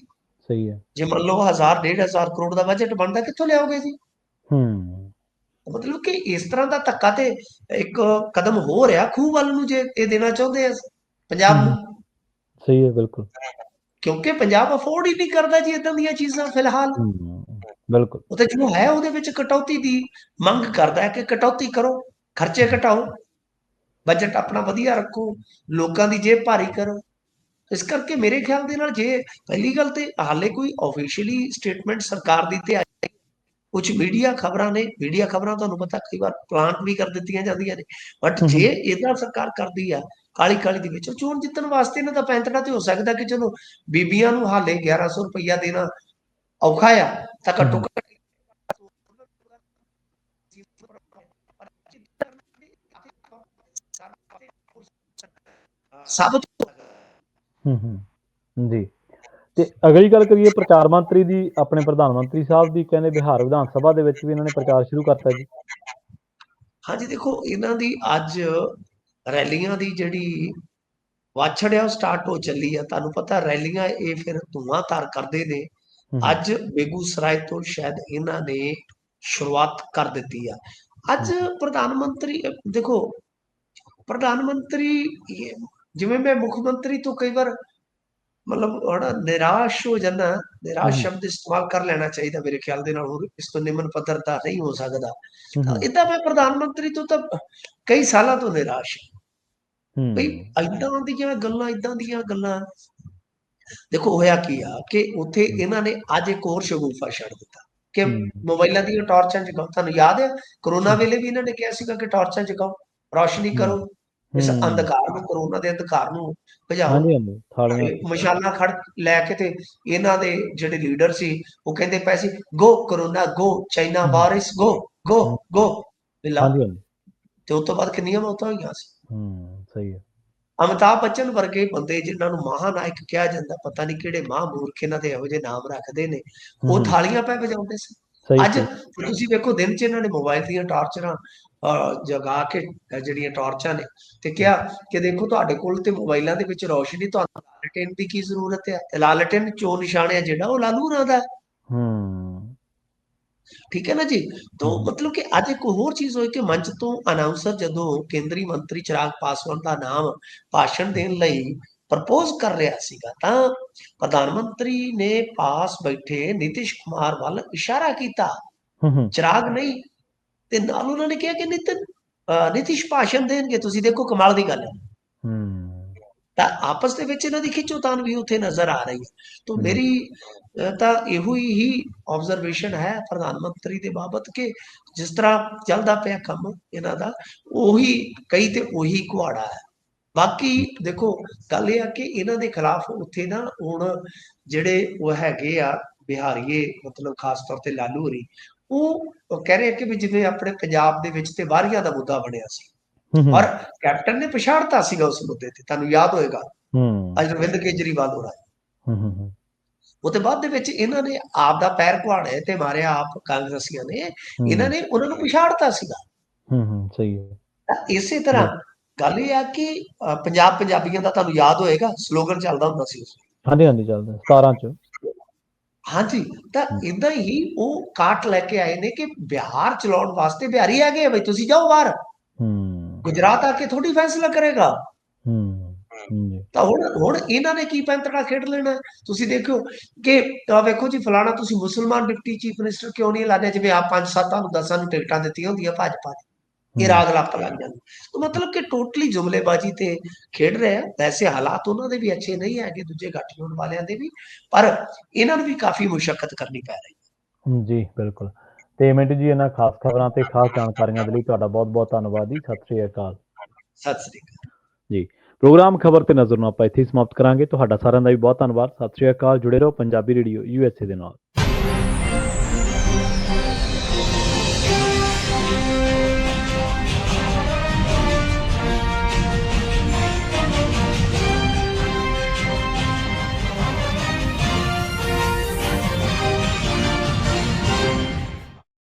ਸਹੀ ਹੈ। ਜੇ ਮੰਨ ਲਓ 1000 1500 ਕਰੋੜ ਦਾ ਬਜਟ ਬਣਦਾ ਕਿੱਥੋਂ ਲਿਆਓਗੇ ਜੀ? ਹੂੰ। ਮਤਲਬ ਕਿ ਇਸ ਤਰ੍ਹਾਂ ਦਾ ਧੱਕਾ ਤੇ ਇੱਕ ਕਦਮ ਹੋ ਰਿਹਾ ਖੂਹ ਵੱਲ ਨੂੰ ਜੇ ਇਹ ਦੇਣਾ ਚਾਹੁੰਦੇ ਆ ਪੰਜਾਬ ਨੂੰ? ਸਹੀ ਹੈ ਬਿਲਕੁਲ। ਕਿਉਂਕਿ ਪੰਜਾਬ ਅਫੋਰਡ ਹੀ ਨਹੀਂ ਕਰਦਾ ਜੀ ਇਦਾਂ ਦੀਆਂ ਚੀਜ਼ਾਂ ਫਿਲਹਾਲ। ਬਿਲਕੁਲ। ਉਹ ਤੇ ਜੋ ਹੈ ਉਹਦੇ ਵਿੱਚ ਕਟੌਤੀ ਦੀ ਮੰਗ ਕਰਦਾ ਹੈ ਕਿ ਕਟੌਤੀ ਕਰੋ ਖਰਚੇ ਘਟਾਓ ਬਜਟ ਆਪਣਾ ਵਧੀਆ ਰੱਖੋ ਲੋਕਾਂ ਦੀ ਜੇਬ ਭਾਰੀ ਕਰੋ। ਇਸ ਕਰਕੇ ਮੇਰੇ ਖਿਆਲ ਦੇ ਨਾਲ ਜੇ ਪਹਿਲੀ ਗੱਲ ਤੇ ਹਾਲੇ ਕੋਈ ਆਫੀਸ਼ੀਅਲੀ ਸਟੇਟਮੈਂਟ ਸਰਕਾਰ ਦੀ ਤੇ ਕੁਝ ਮੀਡੀਆ ਖਬਰਾਂ ਨੇ ਮੀਡੀਆ ਖਬਰਾਂ ਤੁਹਾਨੂੰ ਪਤਾ ਕਈ ਵਾਰ ਪਲਾਂਟ ਵੀ ਕਰ ਦਿੱਤੀਆਂ ਜਾਂਦੀਆਂ ਨੇ ਬਟ। ਜੇ ਇਹਦਾ ਸਰਕਾਰ ਕਰਦੀ ਆ ਕਾਲੀ ਕਾਲੀ ਦੇ ਵਿੱਚ ਚੋਣ ਜਿੱਤਣ ਵਾਸਤੇ ਇਹਨਾਂ ਦਾ ਪੈਂਤੜਾ ਤੇ ਹੋ ਸਕਦਾ ਕਿ ਚਲੋ ਬੀਬੀਆਂ ਨੂੰ ਹਾਲੇ 1100 ਰੁਪਈਆ ਦੇਣਾ ਔਖਾ ਆ ਤਾਂ ਘੱਟੋ। ਘੱਟ ਸਭ ਤੋਂ ਹੂੰ ਹੂੰ ਜੀ ਤੇ ਅਗਲੀ ਗੱਲ ਕਰੀਏ ਪ੍ਰਚਾਰ ਮੰਤਰੀ ਦੀ ਆਪਣੇ ਪ੍ਰਧਾਨ ਮੰਤਰੀ ਸਾਹਿਬ ਦੀ ਕਹਿੰਦੇ ਬਿਹਾਰ ਵਿਧਾਨ ਸਭਾ ਦੇ ਵਿੱਚ ਵੀ ਇਹਨਾਂ ਨੇ ਪ੍ਰਚਾਰ ਸ਼ੁਰੂ ਕਰਤਾ ਜੀ। ਹਾਂਜੀ ਦੇਖੋ ਇਹਨਾਂ ਦੀ ਅੱਜ ਰੈਲੀਆਂ ਦੀ ਜਿਹੜੀ ਵਾਛੜ ਆ ਉਹ ਸਟਾਰਟ ਹੋ ਚੱਲੀ ਆ। ਤੁਹਾਨੂੰ ਪਤਾ ਰੈਲੀਆਂ ਇਹ ਫਿਰ ਧੂਆਂ ਧਾਰ ਕਰਦੇ ਨੇ। ਅੱਜ ਬੇਗੂਸਰਾਏ ਤੋਂ ਸ਼ਾਇਦ ਇਹਨਾਂ ਨੇ ਸ਼ੁਰੂਆਤ ਕਰ ਦਿੱਤੀ ਆ। ਅੱਜ ਪ੍ਰਧਾਨ ਮੰਤਰੀ ਦੇਖੋ ਪ੍ਰਧਾਨ ਮੰਤਰੀ ਜਿਵੇਂ ਮੈਂ ਮੁੱਖ ਮੰਤਰੀ ਤੋਂ ਕਈ ਵਾਰ ਮਤਲਬ ਹਨਾ ਨਿਰਾਸ਼ ਹੋ ਜਾਂਦਾ ਨਿਰਾਸ਼। ਸ਼ਬਦ ਇਸਤੇਮਾਲ ਕਰ ਲੈਣਾ ਚਾਹੀਦਾ ਮੇਰੇ ਖਿਆਲ ਦੇ ਨਾਲ ਹੋਰ ਇਸ ਤੋਂ ਨਿਮਨ ਪੱਧਰ ਦਾ ਨਹੀਂ ਹੋ ਸਕਦਾ। ਇਦਾਂ ਮੈਂ ਪ੍ਰਧਾਨ ਮੰਤਰੀ ਤੋਂ ਤਾਂ ਕਈ ਸਾਲਾਂ ਤੋਂ ਨਿਰਾਸ਼ ਹਾਂ। ਬਈ ਇਦਾਂ ਦੀਆਂ ਗੱਲਾਂ ਇਦਾਂ ਦੀਆਂ ਗੱਲਾਂ। ਦੇਖੋ ਹੋਇਆ ਕੀ ਆ ਕਿ ਉੱਥੇ ਇਹਨਾਂ ਨੇ ਅੱਜ ਇੱਕ ਹੋਰ ਸ਼ਗੂਫਾ ਛੱਡ ਦਿੱਤਾ ਕਿ। ਮੋਬਾਈਲਾਂ ਦੀਆਂ ਟਾਰਚਾਂ ਜਗਾਓ। ਤੁਹਾਨੂੰ ਯਾਦ ਹੈ ਕਰੋਨਾ ਵੇਲੇ ਵੀ ਇਹਨਾਂ ਨੇ ਕਿਹਾ ਸੀਗਾ ਕਿ ਟਾਰਚਾਂ ਜਗਾਓ ਰੌਸ਼ਨੀ ਕਰੋ। ਇਸ। ਅੰਧਕਾਰ ਨੂੰ ਕਰੋਨਾ ਦੇ ਅੰਧਕਾਰ ਨੂੰ ਭਜਾਓ। ਮਸ਼ਾਲਾਂ ਖੜ ਲੈ ਕੇ ਤੇ ਇਹਨਾਂ ਦੇ ਜਿਹੜੇ ਲੀਡਰ ਸੀ ਉਹ ਕਹਿੰਦੇ ਪਏ ਸੀ go corona go China. Virus go go go ਤੇ ਉਸ ਤੋਂ ਬਾਅਦ ਕਿੰਨੀਆਂ ਮੌਤਾਂ ਹੋਈਆਂ ਸੀ? ਹੂੰ ਸਹੀ ਹੈ। ਅਮਿਤਾਭ ਬੱਚਨ ਵਰਗੇ ਬੰਦੇ ਜਿਨ੍ਹਾਂ ਨੂੰ ਮਹਾਨਾਇਕ ਕਿਹਾ ਜਾਂਦਾ ਪਤਾ ਨਹੀਂ ਕਿਹੜੇ ਮਹਾਮੂਰਖ ਇਹਨਾਂ ਦੇ ਇਹੋ ਜਿਹੇ ਨਾਮ ਰੱਖਦੇ ਨੇ। ਉਹ ਥਾਲੀਆਂ ਪੈ ਵਜਾਉਂਦੇ ਸੀ। ਅੱਜ। ਤੁਸੀਂ ਵੇਖੋ ਦਿਨ 'ਚ ਇਹਨਾਂ ਨੇ ਮੋਬਾਈਲ ਦੀਆਂ ਟਾਰਚਰਾਂ ਜਗਾ ਕੇ ਜਿਹੜੀਆਂ ਟਾਰਚਾਂ ਨੇ। ਤੇ ਕਿਹਾ ਕਿ ਦੇਖੋ ਤੁਹਾਡੇ ਕੋਲ ਤੇ ਮੋਬਾਈਲਾਂ ਦੇ ਵਿੱਚ ਰੌਸ਼ਨੀ ਤੁਹਾਨੂੰ ਲਾਲਟੇਨ ਦੀ ਕੀ ਜ਼ਰੂਰਤ ਹੈ? ਤੇ ਲਾਲਟੇਨ ਚੋ ਨਿਸ਼ਾਨ ਹੈ ਜਿਹੜਾ ਉਹ ਲਾਲੂ ਰਾਂ ਦਾ ਹੈ। ਠੀਕ ਹੈ ਨਾ ਜੀ? ਤੋਂ। ਮਤਲਬ ਕਿ ਅੱਜ ਇੱਕ ਹੋਰ ਚੀਜ਼ ਹੋਈ ਕਿ ਮੰਚ ਤੋਂ ਅਨਾਉਂਸਰ ਜਦੋਂ ਕੇਂਦਰੀ ਮੰਤਰੀ ਚਿਰਾਗ ਪਾਸਵਾਨ ਦਾ ਨਾਮ ਭਾਸ਼ਣ ਦੇਣ ਲਈ ਪ੍ਰਪੋਜ਼ ਕਰ ਰਿਹਾ ਸੀਗਾ ਤਾਂ ਪ੍ਰਧਾਨ ਮੰਤਰੀ ਨੇ ਪਾਸ ਬੈਠੇ ਨਿਤਿਸ਼ ਕੁਮਾਰ ਵੱਲ ਇਸ਼ਾਰਾ ਕੀਤਾ। ਚਿਰਾਗ ਨਹੀਂ ਤੇ ਨਾਲ ਉਹਨਾਂ ਨੇ ਕਿਹਾ ਕਿ ਨਿਤਿਨ ਨਿਤਿਸ਼ ਭਾਸ਼ਣ ਦੇਣਗੇ ਤੁਸੀਂ ਦੇਖੋ ਕਮਾਲ ਦੀ ਗੱਲ ਹੈ। ਹੂੰ। ਤਾਂ ਆਪਸ ਦੇ ਵਿੱਚ ਇਹਨਾਂ ਦੀ ਖਿੱਚੋਤਾਨ ਵੀ ਉੱਥੇ ਨਜ਼ਰ ਆ ਰਹੀ ਹੈ। ਤਾਂ। ਮੇਰੀ ਤਾਂ ਇਹੋ ਹੀ ਆਬਜ਼ਰਵੇਸ਼ਨ ਹੈ ਪ੍ਰਧਾਨ ਮੰਤਰੀ ਦੇ ਬਾਬਤ ਕਿ ਜਿਸ ਤਰ੍ਹਾਂ ਚੱਲਦਾ ਪਿਆ ਕੰਮ ਇਹਨਾਂ ਦਾ ਉਹੀ ਕਈ ਤੇ ਉਹੀ ਕੁਹਾੜਾ ਹੈ। ਬਾਕੀ ਦੇਖੋ ਗੱਲ ਇਹ ਆ ਕਿ ਇਹਨਾਂ ਦੇ ਖਿਲਾਫ ਉੱਥੇ ਨਾ ਹੁਣ ਜਿਹੜੇ ਉਹ ਹੈਗੇ ਆ ਬਿਹਾਰੀਏ ਮਤਲਬ ਖਾਸ ਤੌਰ ਤੇ ਲਾਲੂ ਹਰੀ ਉਹ ਉਹ ਕਹਿ ਰਹੇ ਕਿ ਵੀ ਜਿਵੇਂ ਆਪਣੇ ਪੰਜਾਬ ਦੇ ਵਿੱਚ ਤੇ ਵਾਰੀਆਂ ਦਾ ਮੁੱਦਾ ਬਣਿਆ ਸੀ। ਔਰ ਕੈਪਟਨ ਨੇ ਪਛਾੜਤਾ ਸੀਗਾ ਉਸ ਮੁੱਦੇ ਤੇ ਤੁਹਾਨੂੰ ਯਾਦ ਹੋਏਗਾ। ਅੱਜ ਅਰਵਿੰਦ ਕੇਜਰੀਵਾਲ ਹੂੰ। ਹੂੰ, ਹੂੰ ਉਹਦੇ ਬਾਅਦ ਦੇ ਵਿੱਚ ਇਹਨਾਂ ਨੇ ਆਪ ਦਾ ਪੈਰ ਕੁਹਾੜਿਆ ਤੇ ਮਾਰਿਆ ਆਪ ਕਾਂਗਰਸੀਆਂ ਨੇ। ਇਹਨਾਂ ਨੇ ਉਹਨਾਂ ਨੂੰ ਪਛਾੜਤਾ ਸੀਗਾ। ਹੂੰ ਹੂੰ ਸਹੀ ਹੈ। ਤਾਂ ਇਸੇ ਤਰ੍ਹਾਂ ਗੱਲ ਇਹ ਆ ਕਿ ਪੰਜਾਬ ਪੰਜਾਬੀਆਂ ਦਾ ਤੁਹਾਨੂੰ ਯਾਦ ਹੋਏਗਾ ਸਲੋਗਨ ਚੱਲਦਾ ਹੁੰਦਾ ਸੀ ਉਸ। ਹਾਂਜੀ ਹਾਂਜੀ ਚੱਲਦਾ 17 ਚ। ਹਾਂਜੀ ਤਾਂ ਇਦਾਂ ਹੀ ਉਹ ਕਾਟ ਲੈ ਕੇ ਆਏ ਨੇ ਕਿ ਬਿਹਾਰ ਚਲਾਉਣ ਵਾਸਤੇ ਬਿਹਾਰੀ ਆ ਗਏ ਬਈ ਤੁਸੀਂ ਜਾਓ ਬਾਹਰ। ਹੂੰ। ਗੁਜਰਾਤ ਆ ਕੇ ਥੋੜੀ ਫੈਸਲਾ ਕਰੇਗਾ। ਹੂੰ ਤਾਂ ਹੁਣ ਹੁਣ ਇਹਨਾਂ ਨੇ ਕੀ ਪੈਂਤੜਾ ਖੇਡ ਲੈਣਾ? ਤੁਸੀਂ ਦੇਖੋ ਕਿ ਆ ਵੇਖੋ ਜੀ ਫਲਾਣਾ ਤੁਸੀਂ ਮੁਸਲਮਾਨ ਡਿਪਟੀ ਚੀਫ ਮਿਨਿਸਟਰ ਕਿਉਂ ਨਹੀਂ ਲਾਦੇ ਜਿਵੇਂ ਆ ਪੰਜ ਸੱਤਾਂ ਨੂੰ ਦਸਾਂ ਨੂੰ ਟਿਕਟਾਂ ਦਿੱਤੀਆਂ ਹੁੰਦੀਆਂ ਭਾਜਪਾ ਨੇ। ਇਹ ਰਾਗ ਲੱਪ ਲੱਗ ਜਾਂਦੇ। ਤਾਂ ਮਤਲਬ ਕਿ ਟੋਟਲੀ ਜੁਮਲੇਬਾਜ਼ੀ ਤੇ ਖੇਡ ਰਹੇ ਆ। ਵੈਸੇ ਹਾਲਾਤ ਉਹਨਾਂ ਦੇ ਵੀ ਅੱਛੇ ਨਹੀਂ ਹੈਗੇ ਦੂਜੇ ਗੱਠਜੋੜ ਵਾਲਿਆਂ ਦੇ ਵੀ। ਪਰ ਇਹਨਾਂ ਨੂੰ ਵੀ ਕਾਫੀ ਮੁਸ਼ਕਲ ਕਰਨੀ ਪੈ ਰਹੀ ਜੀ ਬਿਲਕੁਲ। ਤੇ ਮਿੰਟ ਜੀ ਇਹਨਾਂ ਖਾਸ ਖਬਰਾਂ ਤੇ ਖਾਸ ਜਾਣਕਾਰੀਆਂ ਦੇ ਲਈ ਤੁਹਾਡਾ ਬਹੁਤ ਬਹੁਤ ਧੰਨਵਾਦ ਜੀ। ਸਤਿ ਸ੍ਰੀ ਅਕਾਲ। ਸਤਿ ਸ੍ਰੀ ਅਕਾਲ। ਜੀ ਪ੍ਰੋਗਰਾਮ ਖਬਰ ਤੇ ਨਜ਼ਰ ਨੂੰ ਆਪਾਂ ਇੱਥੇ ਸਮਾਪਤ ਕਰਾਂਗੇ। ਤੁਹਾਡਾ ਸਾਰਿਆਂ ਦਾ ਵੀ ਬਹੁਤ ਧੰਨਵਾਦ। ਸਤਿ ਸ੍ਰੀ ਅਕਾਲ। ਜੁੜੇ ਰਹੋ ਪੰਜਾਬੀ ਰੇਡੀਓ ਯੂਐਸਏ ਦੇ ਨਾਲ।